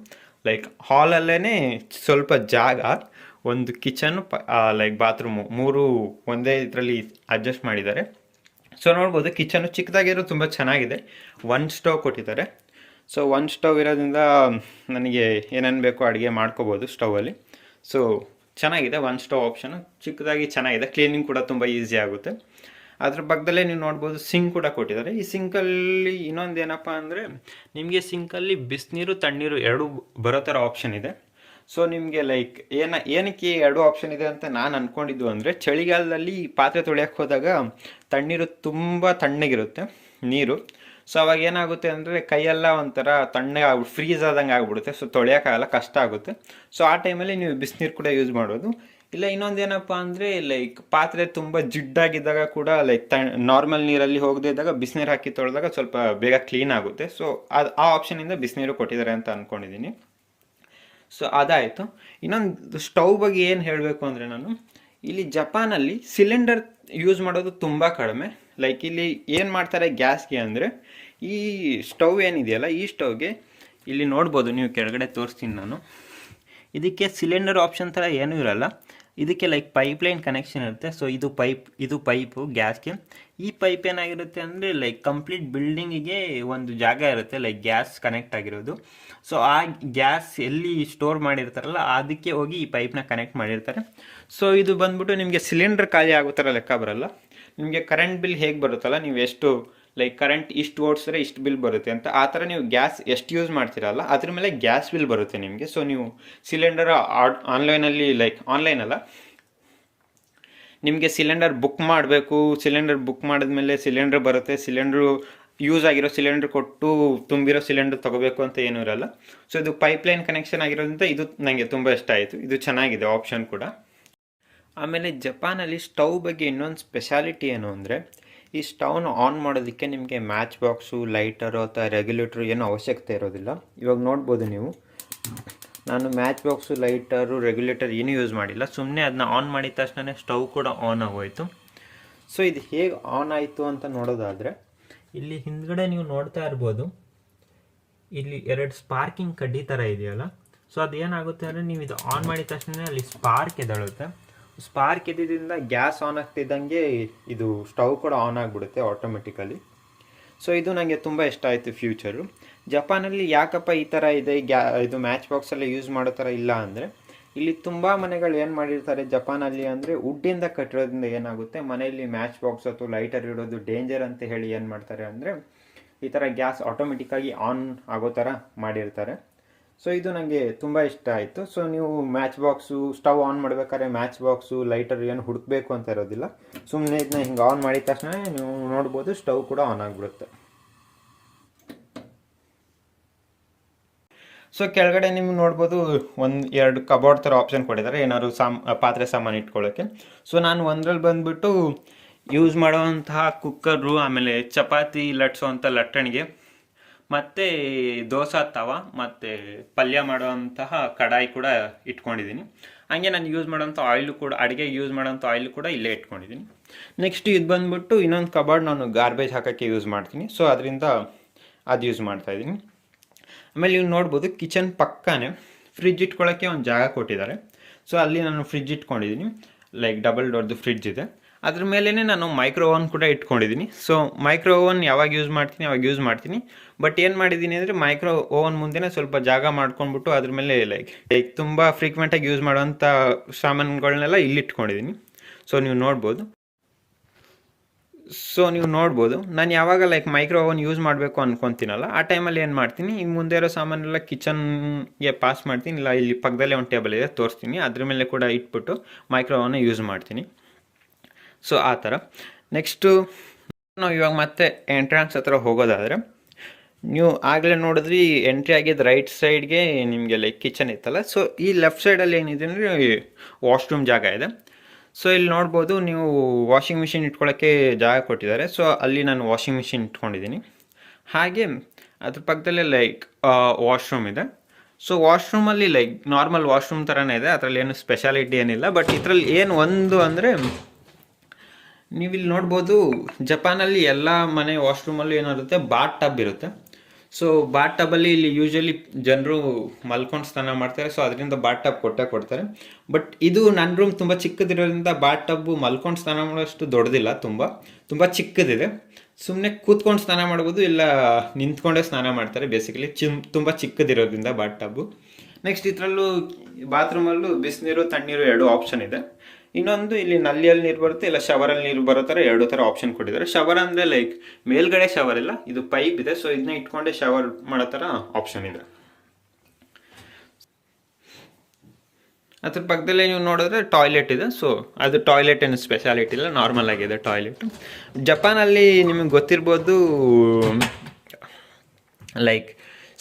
ಲೈಕ್ ಹಾಲಲ್ಲೇ ಸ್ವಲ್ಪ ಜಾಗ. ಒಂದು ಕಿಚನ್ ಲೈಕ್ ಬಾತ್ರೂಮು ಮೂರು ಒಂದೇ ಇದರಲ್ಲಿ ಅಡ್ಜಸ್ಟ್ ಮಾಡಿದ್ದಾರೆ. ಸೊ ನೋಡ್ಬೋದು, ಕಿಚನು ಚಿಕ್ಕದಾಗಿರೋದು ತುಂಬ ಚೆನ್ನಾಗಿದೆ. ಒನ್ ಸ್ಟವ್ ಕೊಟ್ಟಿದ್ದಾರೆ. ಸೊ ಒನ್ ಸ್ಟವ್ ಇರೋದ್ರಿಂದ ನನಗೆ ಏನೇನು ಬೇಕೋ ಅಡುಗೆ ಮಾಡ್ಕೋಬೋದು ಸ್ಟವಲ್ಲಿ ಸೊ ಚೆನ್ನಾಗಿದೆ ಒನ್ ಸ್ಟವ್ ಆಪ್ಷನು ಚಿಕ್ಕದಾಗಿ ಚೆನ್ನಾಗಿದೆ ಕ್ಲೀನಿಂಗ್ ಕೂಡ ತುಂಬ ಈಸಿ ಆಗುತ್ತೆ. ಅದ್ರ ಪಕ್ಕದಲ್ಲೇ ನೀವು ನೋಡ್ಬೋದು ಸಿಂಕ್ ಕೂಡ ಕೊಟ್ಟಿದ್ದಾರೆ. ಈ ಸಿಂಕಲ್ಲಿ ಇನ್ನೊಂದು ಏನಪ್ಪ ಅಂದರೆ, ನಿಮಗೆ ಸಿಂಕಲ್ಲಿ ಬಿಸಿನೀರು, ತಣ್ಣೀರು ಎರಡೂ ಬರೋ ಥರ ಆಪ್ಷನ್ ಇದೆ. ಸೊ ನಿಮಗೆ ಲೈಕ್ ಏನ, ಏನಕ್ಕೆ ಎರಡು ಆಪ್ಷನ್ ಇದೆ ಅಂತ ನಾನು ಅಂದ್ಕೊಂಡಿದ್ದು ಅಂದರೆ ಚಳಿಗಾಲದಲ್ಲಿ ಪಾತ್ರೆ ತೊಳೆಯೋಕ್ಕೆ ಹೋದಾಗ ತಣ್ಣೀರು ತುಂಬ ತಣ್ಣಗಿರುತ್ತೆ, ನೀರು. ಸೊ ಅವಾಗ ಏನಾಗುತ್ತೆ ಅಂದರೆ ಕೈಯೆಲ್ಲ ಒಂಥರ ತಣ್ಣಗೆ ಆಗ್ಬಿಟ್ಟು ಫ್ರೀಸ್ ಆದಂಗೆ ಆಗ್ಬಿಡುತ್ತೆ. ಸೊ ತೊಳೆಯೋಕ್ಕಾಗಲ್ಲ ಕಷ್ಟ ಆಗುತ್ತೆ. ಸೊ ಆ ಟೈಮಲ್ಲಿ ನೀವು ಬಿಸಿನೀರು ಕೂಡ ಯೂಸ್ ಮಾಡೋದು ಇಲ್ಲ ಇನ್ನೊಂದು ಏನಪ್ಪ ಅಂದರೆ ಲೈಕ್ ಪಾತ್ರೆ ತುಂಬ ಜಿಡ್ಡಾಗಿದ್ದಾಗ ಕೂಡ ಲೈಕ್ ತ ನಾರ್ಮಲ್ ನೀರಲ್ಲಿ ಹೋಗದೇ ಇದ್ದಾಗ ಬಿಸಿನೀರು ಹಾಕಿ ತೊಳೆದಾಗ ಸ್ವಲ್ಪ ಬೇಗ ಕ್ಲೀನ್ ಆಗುತ್ತೆ. ಸೊ ಅದು, ಆ ಆಪ್ಷನಿಂದ ಬಿಸಿನೀರು ಕೊಟ್ಟಿದ್ದಾರೆ ಅಂತ ಅಂದ್ಕೊಂಡಿದ್ದೀನಿ ಸೊ ಅದಾಯಿತು. ಇನ್ನೊಂದು ಸ್ಟವ್ ಬಗ್ಗೆ ಏನು ಹೇಳಬೇಕು ಅಂದರೆ ನಾನು, ಇಲ್ಲಿ ಜಪಾನಲ್ಲಿ ಸಿಲಿಂಡರ್ ಯೂಸ್ ಮಾಡೋದು ತುಂಬ ಕಡಿಮೆ. ಲೈಕ್ ಇಲ್ಲಿ ಏನು ಮಾಡ್ತಾರೆ ಗ್ಯಾಸ್ಗೆ ಅಂದರೆ, ಈ ಸ್ಟವ್ ಏನಿದೆಯಲ್ಲ, ಈ ಸ್ಟವ್ಗೆ ಇಲ್ಲಿ ನೋಡ್ಬೋದು, ನೀವು ಕೆಳಗಡೆ ತೋರಿಸ್ತೀನಿ ನಾನು. ಇದಕ್ಕೆ ಸಿಲಿಂಡರ್ ಆಪ್ಷನ್ ಥರ ಏನೂ ಇರಲ್ಲ. ಇದಕ್ಕೆ ಲೈಕ್ ಪೈಪ್ ಲೈನ್ ಕನೆಕ್ಷನ್ ಇರುತ್ತೆ. ಸೊ ಇದು ಪೈಪ್ ಇದು ಪೈಪು ಗ್ಯಾಸ್ಗೆ ಈ ಪೈಪ್ ಏನಾಗಿರುತ್ತೆ ಅಂದರೆ ಲೈಕ್ ಕಂಪ್ಲೀಟ್ ಬಿಲ್ಡಿಂಗಿಗೆ ಒಂದು ಜಾಗ ಇರುತ್ತೆ ಲೈಕ್ ಗ್ಯಾಸ್ ಕನೆಕ್ಟ್ ಆಗಿರೋದು. ಸೊ ಆ ಗ್ಯಾಸ್ ಎಲ್ಲಿ ಸ್ಟೋರ್ ಮಾಡಿರ್ತಾರಲ್ಲ, ಅದಕ್ಕೆ ಹೋಗಿ ಈ ಪೈಪ್ನ ಕನೆಕ್ಟ್ ಮಾಡಿರ್ತಾರೆ. ಸೊ ಇದು ಬಂದ್ಬಿಟ್ಟು ನಿಮಗೆ ಸಿಲಿಂಡರ್ ಖಾಲಿ ಆಗೋ ಥರ ಲೆಕ್ಕ ಬರಲ್ಲ. ನಿಮಗೆ ಕರೆಂಟ್ ಬಿಲ್ ಹೇಗೆ ಬರುತ್ತಲ್ಲ, ನೀವು ಎಷ್ಟು ಲೈಕ್ ಕರೆಂಟ್ ಇಷ್ಟು ಓಡಿಸಿದ್ರೆ ಇಷ್ಟು ಬಿಲ್ ಬರುತ್ತೆ ಅಂತ ಆ ಥರ ನೀವು ಗ್ಯಾಸ್ ಎಷ್ಟು ಯೂಸ್ ಮಾಡ್ತೀರಲ್ಲ ಅದ್ರ ಮೇಲೆ ಗ್ಯಾಸ್ ಬಿಲ್ ಬರುತ್ತೆ ನಿಮಗೆ. ಸೊ ನೀವು ಸಿಲಿಂಡರ್ ಆನ್ಲೈನಲ್ಲಿ ಲೈಕ್ ಆನ್ಲೈನ್ ಅಲ್ಲ, ನಿಮಗೆ ಸಿಲಿಂಡರ್ ಬುಕ್ ಮಾಡಬೇಕು. ಸಿಲಿಂಡರ್ ಬುಕ್ ಮಾಡಿದ್ಮೇಲೆ ಸಿಲಿಂಡರ್ ಬರುತ್ತೆ. ಸಿಲಿಂಡ್ರು ಯೂಸ್ ಆಗಿರೋ ಸಿಲಿಂಡರ್ ಕೊಟ್ಟು ತುಂಬಿರೋ ಸಿಲಿಂಡರ್ ತೊಗೋಬೇಕು ಅಂತ ಏನೂ ಇರಲ್ಲ. ಸೊ ಇದು ಪೈಪ್ಲೈನ್ ಕನೆಕ್ಷನ್ ಆಗಿರೋದ್ರಿಂದ ಇದು ನನಗೆ ತುಂಬ ಇಷ್ಟ ಆಯಿತು. ಇದು ಚೆನ್ನಾಗಿದೆ ಆಪ್ಷನ್ ಕೂಡ. ಆಮೇಲೆ ಜಪಾನಲ್ಲಿ ಸ್ಟವ್ ಬಗ್ಗೆ ಇನ್ನೊಂದು ಸ್ಪೆಷಾಲಿಟಿ ಏನು ಅಂದರೆ ಈ ಸ್ಟೌನ್ ಆನ್ ಮಾಡೋದಕ್ಕೆ ನಿಮಗೆ ಮ್ಯಾಚ್ ಬಾಕ್ಸು ಲೈಟರು ಅಥವಾ ರೆಗ್ಯುಲೇಟ್ರು ಏನೂ ಅವಶ್ಯಕತೆ ಇರೋದಿಲ್ಲ. ಇವಾಗ ನೋಡ್ಬೋದು ನೀವು. ನಾನು ಮ್ಯಾಚ್ ಬಾಕ್ಸು ಲೈಟರು ರೆಗ್ಯುಲೇಟರ್ ಏನೂ ಯೂಸ್ ಮಾಡಿಲ್ಲ. ಸುಮ್ಮನೆ ಅದನ್ನ ಆನ್ ಮಾಡಿದ ತಕ್ಷಣ ಸ್ಟವ್ ಕೂಡ ಆನ್ ಆಗೋಯಿತು. ಸೊ ಇದು ಹೇಗೆ ಆನ್ ಆಯಿತು ಅಂತ ನೋಡೋದಾದರೆ, ಇಲ್ಲಿ ಹಿಂದ್ಗಡೆ ನೀವು ನೋಡ್ತಾ ಇರ್ಬೋದು. ಇಲ್ಲಿ ಎರಡು ಸ್ಪಾರ್ಕಿಂಗ್ ಕಡ್ಡಿ ಥರ ಇದೆಯಲ್ಲ. ಸೊ ಅದು ಏನಾಗುತ್ತೆ ಅಂದರೆ ನೀವು ಇದು ಆನ್ ಮಾಡಿದ ತಕ್ಷಣ ಅಲ್ಲಿ ಸ್ಪಾರ್ಕ್ ಎದ್ದೇಳುತ್ತೆ ಸ್ಪಾರ್ಕ್ ಇದ್ದಿದ್ದರಿಂದ ಗ್ಯಾಸ್ ಆನ್ ಆಗ್ತಿದ್ದಂಗೆ ಇದು ಸ್ಟವ್ ಕೂಡ ಆನ್ ಆಗಿಬಿಡುತ್ತೆ ಆಟೋಮೆಟಿಕಲಿ ಸೊ ಇದು ನನಗೆ ತುಂಬ ಇಷ್ಟ ಆಯಿತು ಫ್ಯೂಚರು ಜಪಾನಲ್ಲಿ ಯಾಕಪ್ಪ ಈ ಥರ ಇದೆ? ಗ್ಯಾ, ಇದು ಮ್ಯಾಚ್ ಬಾಕ್ಸಲ್ಲಿ ಯೂಸ್ ಮಾಡೋ ಥರ ಇಲ್ಲ ಅಂದರೆ, ಇಲ್ಲಿ ತುಂಬ ಮನೆಗಳು ಏನು ಮಾಡಿರ್ತಾರೆ ಜಪಾನಲ್ಲಿ ಅಂದರೆ ವುಡ್ಡಿಂದ ಕಟ್ಟಿರೋದ್ರಿಂದ ಏನಾಗುತ್ತೆ? ಮನೆಯಲ್ಲಿ ಮ್ಯಾಚ್ ಬಾಕ್ಸ್ ಅಥವಾ ಲೈಟರ್ ಇಡೋದು ಡೇಂಜರ್ ಅಂತ ಹೇಳಿ ಏನು ಮಾಡ್ತಾರೆ ಅಂದರೆ, ಈ ಥರ ಗ್ಯಾಸ್ ಆಟೋಮೆಟಿಕ್ಕಾಗಿ ಆನ್ ಆಗೋ ಥರ ಮಾಡಿರ್ತಾರೆ. ಸೊ ಇದು ನನಗೆ ತುಂಬ ಇಷ್ಟ ಆಯಿತು. ಸೊ ನೀವು ಮ್ಯಾಚ್ ಬಾಕ್ಸು ಸ್ಟವ್ ಆನ್ ಮಾಡಬೇಕಾದ್ರೆ ಮ್ಯಾಚ್ ಬಾಕ್ಸು ಲೈಟರ್ ಏನು ಹುಡುಕಬೇಕು ಅಂತ ಇರೋದಿಲ್ಲ. ಸುಮ್ಮನೆ ಇದನ್ನ ಹಿಂಗೆ ಆನ್ ಮಾಡಿದ ತಕ್ಷಣ ನೀವು ನೋಡ್ಬೋದು ಸ್ಟವ್ ಕೂಡ ಆನ್ ಆಗಿಬಿಡುತ್ತೆ. ಸೊ ಕೆಳಗಡೆ ನಿಮ್ಗೆ ನೋಡ್ಬೋದು ಒಂದು, ಎರಡು ಕಬೋರ್ಡ್ ಥರ ಆಪ್ಷನ್ ಕೊಟ್ಟಿದ್ದಾರೆ. ಏನಾದ್ರು ಸಾಮ್, ಪಾತ್ರೆ ಸಾಮಾನು ಇಟ್ಕೊಳ್ಳೋಕ್ಕೆ ಸೊ ನಾನು ಒಂದ್ರಲ್ಲಿ ಬಂದುಬಿಟ್ಟು ಯೂಸ್ ಮಾಡುವಂತಹ ಕುಕ್ಕರು ಆಮೇಲೆ ಚಪಾತಿ, ಲಟ್ಸೋ ಅಂಥ ಲಟ್ಟಣಿಗೆ ಮತ್ತು ದೋಸೆ ತವ ಮತ್ತು ಪಲ್ಯ ಮಾಡುವಂತಹ ಕಡಾಯಿ ಕೂಡ ಇಟ್ಕೊಂಡಿದ್ದೀನಿ. ಹಂಗೆ ನಾನು ಯೂಸ್ ಮಾಡೋಂಥ ಆಯಿಲು ಕೂಡ, ಅಡುಗೆಗೆ ಯೂಸ್ ಮಾಡೋಂಥ ಆಯಿಲ್ ಕೂಡ ಇಲ್ಲೇ ಇಟ್ಕೊಂಡಿದ್ದೀನಿ. ನೆಕ್ಸ್ಟ್ ಇದು ಬಂದ್ಬಿಟ್ಟು ಇನ್ನೊಂದು ಕಬಾರ್ಡ್ ನಾನು ಗಾರ್ಬೇಜ್ ಹಾಕೋಕ್ಕೆ ಯೂಸ್ ಮಾಡ್ತೀನಿ. ಸೊ ಅದರಿಂದ ಅದು ಯೂಸ್ ಮಾಡ್ತಾಯಿದ್ದೀನಿ ಆಮೇಲೆ ನೀವು ನೋಡ್ಬೋದು ಕಿಚನ್ ಪಕ್ಕನೇ ಫ್ರಿಜ್ ಇಟ್ಕೊಳ್ಳೋಕ್ಕೆ ಒಂದು ಜಾಗ ಕೊಟ್ಟಿದ್ದಾರೆ. ಸೊ ಅಲ್ಲಿ ನಾನು ಫ್ರಿಜ್ ಇಟ್ಕೊಂಡಿದ್ದೀನಿ. ಲೈಕ್ ಡಬಲ್ ಡೋರ್ದು ಫ್ರಿಡ್ಜ್ ಇದೆ. ಅದ್ರ ಮೇಲೇ ನಾನು ಮೈಕ್ರೋ ಓವನ್ ಕೂಡ ಇಟ್ಕೊಂಡಿದ್ದೀನಿ ಸೊ ಮೈಕ್ರೋ ಓವನ್ ಯಾವಾಗ ಯೂಸ್ ಮಾಡ್ತೀನಿ, ಅವಾಗ ಯೂಸ್ ಮಾಡ್ತೀನಿ. ಬಟ್ ಏನು ಮಾಡಿದ್ದೀನಿ ಅಂದರೆ ಮೈಕ್ರೋ ಓವನ್ ಮುಂದೆನೇ ಸ್ವಲ್ಪ ಜಾಗ ಮಾಡ್ಕೊಂಡ್ಬಿಟ್ಟು ಅದ್ರ ಮೇಲೆ ಲೈಕ್ ಲೈಕ್ ತುಂಬ ಫ್ರೀಕ್ವೆಂಟಾಗಿ ಯೂಸ್ ಮಾಡುವಂಥ ಸಾಮಾನುಗಳನ್ನೆಲ್ಲ ಇಲ್ಲಿ ಇಟ್ಕೊಂಡಿದ್ದೀನಿ ಸೊ ನೀವು ನೋಡ್ಬೋದು. ಸೊ ನೀವು ನೋಡ್ಬೋದು. ನಾನು ಯಾವಾಗ ಲೈಕ್ ಮೈಕ್ರೋ ಓವನ್ ಯೂಸ್ ಮಾಡಬೇಕು ಅನ್ಕೊತೀನಲ್ಲ, ಆ ಟೈಮಲ್ಲಿ ಏನು ಮಾಡ್ತೀನಿ? ಈ ಮುಂದೆ ಇರೋ ಸಾಮಾನೆಲ್ಲ ಕಿಚನ್ಗೆ ಪಾಸ್ ಮಾಡ್ತೀನಿ. ಇಲ್ಲ, ಇಲ್ಲಿ ಪಕ್ಕದಲ್ಲೇ ಒಂದು ಟೇಬಲ್ ಇದೆ, ತೋರಿಸ್ತೀನಿ. ಅದ್ರ ಮೇಲೆ ಕೂಡ ಇಟ್ಬಿಟ್ಟು ಮೈಕ್ರೋ ಓವನ್ನ ಯೂಸ್ ಮಾಡ್ತೀನಿ. ಸೊ ಆ ಥರ. ನೆಕ್ಸ್ಟು ನಾವು ಇವಾಗ ಮತ್ತೆ ಎಂಟ್ರಾನ್ಸ್ ಹತ್ರ ಹೋಗೋದಾದರೆ, ನೀವು ಆಗಲೇ ನೋಡಿದ್ರಿ ಎಂಟ್ರಿ ಆಗಿದ್ದು ರೈಟ್ ಸೈಡ್ಗೆ ನಿಮಗೆ ಲೈಕ್ ಕಿಚನ್ ಇತ್ತಲ್ಲ. ಸೊ ಈ ಲೆಫ್ಟ್ ಸೈಡಲ್ಲಿ ಏನಿದೆ ಅಂದರೆ ವಾಶ್ರೂಮ್ ಜಾಗ ಇದೆ. ಸೊ ಇಲ್ಲಿ ನೋಡ್ಬೋದು ನೀವು ವಾಷಿಂಗ್ ಮಿಷಿನ್ ಇಟ್ಕೊಳ್ಳೋಕ್ಕೆ ಜಾಗ ಕೊಟ್ಟಿದ್ದಾರೆ. ಸೊ ಅಲ್ಲಿ ನಾನು ವಾಷಿಂಗ್ ಮಿಷಿನ್ ಇಟ್ಕೊಂಡಿದ್ದೀನಿ. ಹಾಗೆ ಅದ್ರ ಪಕ್ಕದಲ್ಲೇ ಲೈಕ್ ವಾಶ್ರೂಮ್ ಇದೆ. ಸೊ ವಾಶ್ರೂಮಲ್ಲಿ ಲೈಕ್ ನಾರ್ಮಲ್ ವಾಶ್ರೂಮ್ ಥರನೇ ಇದೆ. ಅದರಲ್ಲಿ ಏನು ಸ್ಪೆಷಾಲಿಟಿ ಏನಿಲ್ಲ. ಬಟ್ ಇದರಲ್ಲಿ ಏನು ಒಂದು ಅಂದರೆ ನೀವಿಲ್ಲಿ ನೋಡ್ಬೋದು ಜಪಾನಲ್ಲಿ ಎಲ್ಲ ಮನೆ ವಾಶ್ರೂಮಲ್ಲೂ ಏನಿರುತ್ತೆ ಬಾತ್ ಟಬ್ ಇರುತ್ತೆ. ಸೊ ಬಾತ್ ಟಬಲ್ಲಿ ಇಲ್ಲಿ ಯೂಶ್ವಲಿ ಜನರು ಮಲ್ಕೊಂಡು ಸ್ನಾನ ಮಾಡ್ತಾರೆ. ಸೊ ಅದರಿಂದ ಬಾತ್ ಟಬ್ ಕೊಟ್ಟೆ ಕೊಡ್ತಾರೆ. ಬಟ್ ಇದು ನನ್ನ ರೂಮ್ ತುಂಬ ಚಿಕ್ಕದಿರೋದ್ರಿಂದ ಬಾತ್ ಟಬ್ಬು ಮಲ್ಕೊಂಡು ಸ್ನಾನ ಮಾಡೋಷ್ಟು ದೊಡ್ಡದಿಲ್ಲ ತುಂಬ. ತುಂಬ ಚಿಕ್ಕದಿದೆ. ಸುಮ್ಮನೆ ಕೂತ್ಕೊಂಡು ಸ್ನಾನ ಮಾಡ್ಬೋದು, ಇಲ್ಲ ನಿಂತ್ಕೊಂಡೇ ಸ್ನಾನ ಮಾಡ್ತಾರೆ ಬೇಸಿಕಲಿ ಚಿಮ್, ತುಂಬ ಚಿಕ್ಕದಿರೋದ್ರಿಂದ ಬಾತ್ ಟಬ್ಬು ನೆಕ್ಸ್ಟ್ ಇದರಲ್ಲೂ ಬಾತ್ರೂಮಲ್ಲೂ ಬಿಸಿನೀರು, ತಣ್ಣೀರು ಎರಡು ಆಪ್ಷನ್ ಇದೆ. ಇನ್ನೊಂದು ಇಲ್ಲಿ ನಲ್ಲಿಯಲ್ಲಿ ನೀರು ಬರುತ್ತೆ, ಇಲ್ಲ ಶವರಲ್ಲಿ ನೀರು ಬರೋ ಥರ ಎರಡು ಥರ ಆಪ್ಷನ್ ಕೊಟ್ಟಿದ್ದಾರೆ. ಶವರ್ ಅಂದರೆ ಲೈಕ್ ಮೇಲ್ಗಡೆ ಶವರ್ ಇಲ್ಲ, ಇದು ಪೈಪ್ ಇದೆ. ಸೊ ಇದನ್ನ ಇಟ್ಕೊಂಡೆ ಶವರ್ ಮಾಡೋ ಥರ ಆಪ್ಷನ್ ಇದೆ. ಅದ್ರ ಪಕ್ಕದಲ್ಲೇ ನೀವು ನೋಡಿದ್ರೆ ಟಾಯ್ಲೆಟ್ ಇದೆ. ಸೊ ಅದು ಟಾಯ್ಲೆಟ್ ಏನು ಸ್ಪೆಷಾಲಿಟಿ ಇಲ್ಲ ನಾರ್ಮಲ್ ಆಗಿದೆ ಟಾಯ್ಲೆಟ್ ಜಪಾನಲ್ಲಿ ನಿಮಗೆ ಗೊತ್ತಿರ್ಬೋದು ಲೈಕ್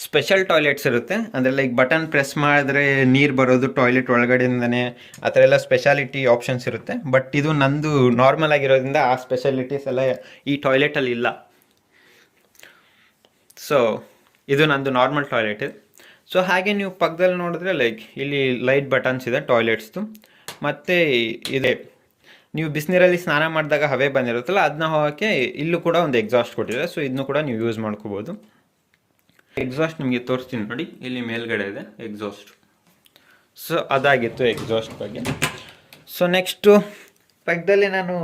ಸ್ಪೆಷಲ್ ಟಾಯ್ಲೆಟ್ಸ್ ಇರುತ್ತೆ. ಅಂದರೆ ಲೈಕ್ ಬಟನ್ ಪ್ರೆಸ್ ಮಾಡಿದ್ರೆ ನೀರು ಬರೋದು ಟಾಯ್ಲೆಟ್ ಒಳಗಡೆಯಿಂದನೇ ಆ ಥರ ಎಲ್ಲ ಸ್ಪೆಷಾಲಿಟಿ ಆಪ್ಷನ್ಸ್ ಇರುತ್ತೆ. ಬಟ್ ಇದು ನಂದು ನಾರ್ಮಲ್ ಆಗಿರೋದ್ರಿಂದ ಆ ಸ್ಪೆಷಾಲಿಟೀಸ್ ಎಲ್ಲ ಈ ಟಾಯ್ಲೆಟಲ್ಲಿ ಇಲ್ಲ. ಸೊ ಇದು ನಂದು ನಾರ್ಮಲ್ ಟಾಯ್ಲೆಟ್ ಸೊ ಹಾಗೆ ನೀವು ಪಕ್ಕದಲ್ಲಿ ನೋಡಿದ್ರೆ ಲೈಕ್ ಇಲ್ಲಿ ಲೈಟ್ ಬಟನ್ಸ್ ಇದೆ ಟಾಯ್ಲೆಟ್ಸ್ದು ಮತ್ತು ಇದೆ. ನೀವು ಬಿಸಿನೀರಲ್ಲಿ ಸ್ನಾನ ಮಾಡಿದಾಗ ಹವೆ ಬಂದಿರುತ್ತಲ್ಲ ಅದನ್ನ ಹೋಗೋಕ್ಕೆ ಇಲ್ಲೂ ಕೂಡ ಒಂದು ಎಕ್ಸಾಸ್ಟ್ ಕೊಟ್ಟಿದ್ದಾರೆ. ಸೊ ಇದನ್ನು ಕೂಡ ನೀವು ಯೂಸ್ ಮಾಡ್ಕೋಬೋದು. ಎಕ್ಸಾಸ್ಟ್ ನಿಮಗೆ ತೋರಿಸ್ತೀನಿ ನೋಡಿ, ಇಲ್ಲಿ ಮೇಲ್ಗಡೆ ಇದೆ ಎಕ್ಸಾಸ್ಟ್ ಸೊ ಅದಾಗಿತ್ತು ಎಕ್ಸಾಸ್ಟ್ ಬಗ್ಗೆ. ಸೊ ನೆಕ್ಸ್ಟು ಪಕ್ಕದಲ್ಲಿ ನಾನು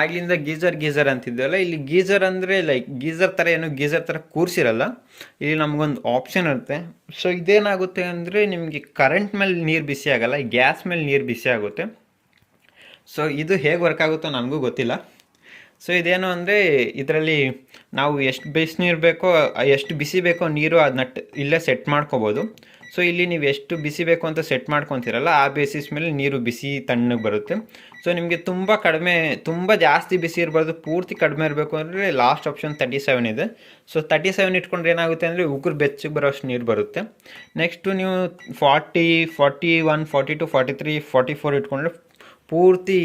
ಆಗಲಿಂದ ಗೀಸರ್ ಗೀಸರ್ ಅಂತಿದ್ದೆಲ್ಲ ಇಲ್ಲಿ ಗೀಸರ್ ಅಂದರೆ ಲೈಕ್ ಗೀಸರ್ ಥರ ಏನು ಗೀಸರ್ ಥರ ಕೂರಿಸಿರಲ್ಲ. ಇಲ್ಲಿ ನಮಗೊಂದು ಆಪ್ಷನ್ ಇರುತ್ತೆ. ಸೊ ಇದೇನಾಗುತ್ತೆ ಅಂದರೆ ನಿಮಗೆ ಕರೆಂಟ್ ಮೇಲೆ ನೀರು ಬಿಸಿ ಆಗಲ್ಲ ಗ್ಯಾಸ್ ಮೇಲೆ ನೀರು ಬಿಸಿ ಆಗುತ್ತೆ. ಸೊ ಇದು ಹೇಗೆ ವರ್ಕ್ ಆಗುತ್ತೋ ನನಗೂ ಗೊತ್ತಿಲ್ಲ. ಸೊ ಇದೇನು ಅಂದರೆ ಇದರಲ್ಲಿ ನಾವು ಎಷ್ಟು ಬಿಸಿನೀರು ಬೇಕೋ ಎಷ್ಟು ಬಿಸಿ ಬೇಕೋ ನೀರು ಅದನ್ನ ಇಲ್ಲೇ ಸೆಟ್ ಮಾಡ್ಕೋಬೋದು. ಸೊ ಇಲ್ಲಿ ನೀವು ಎಷ್ಟು ಬಿಸಿ ಬೇಕು ಅಂತ ಸೆಟ್ ಮಾಡ್ಕೊತೀರಲ್ಲ, ಆ ಬೇಸಿಸ್ ಮೇಲೆ ನೀರು ಬಿಸಿ ತಣ್ಣಗೆ ಬರುತ್ತೆ. ಸೊ ನಿಮಗೆ ತುಂಬ ಕಡಿಮೆ, ತುಂಬ ಜಾಸ್ತಿ ಬಿಸಿ ಇರಬಾರ್ದು, ಪೂರ್ತಿ ಕಡಿಮೆ ಇರಬೇಕು ಅಂದರೆ ಲಾಸ್ಟ್ ಆಪ್ಷನ್ ತರ್ಟಿ ಸೆವೆನ್ ಇದೆ. ಸೊ ತರ್ಟಿ ಸೆವೆನ್ ಇಟ್ಕೊಂಡ್ರೆ ಏನಾಗುತ್ತೆ ಅಂದರೆ ಉಗುರು ಬೆಚ್ಚಗೆ ಬರೋಷ್ಟು ನೀರು ಬರುತ್ತೆ. ನೆಕ್ಸ್ಟು ನೀವು forty forty one forty two forty three forty four ಇಟ್ಕೊಂಡ್ರೆ ಪೂರ್ತಿ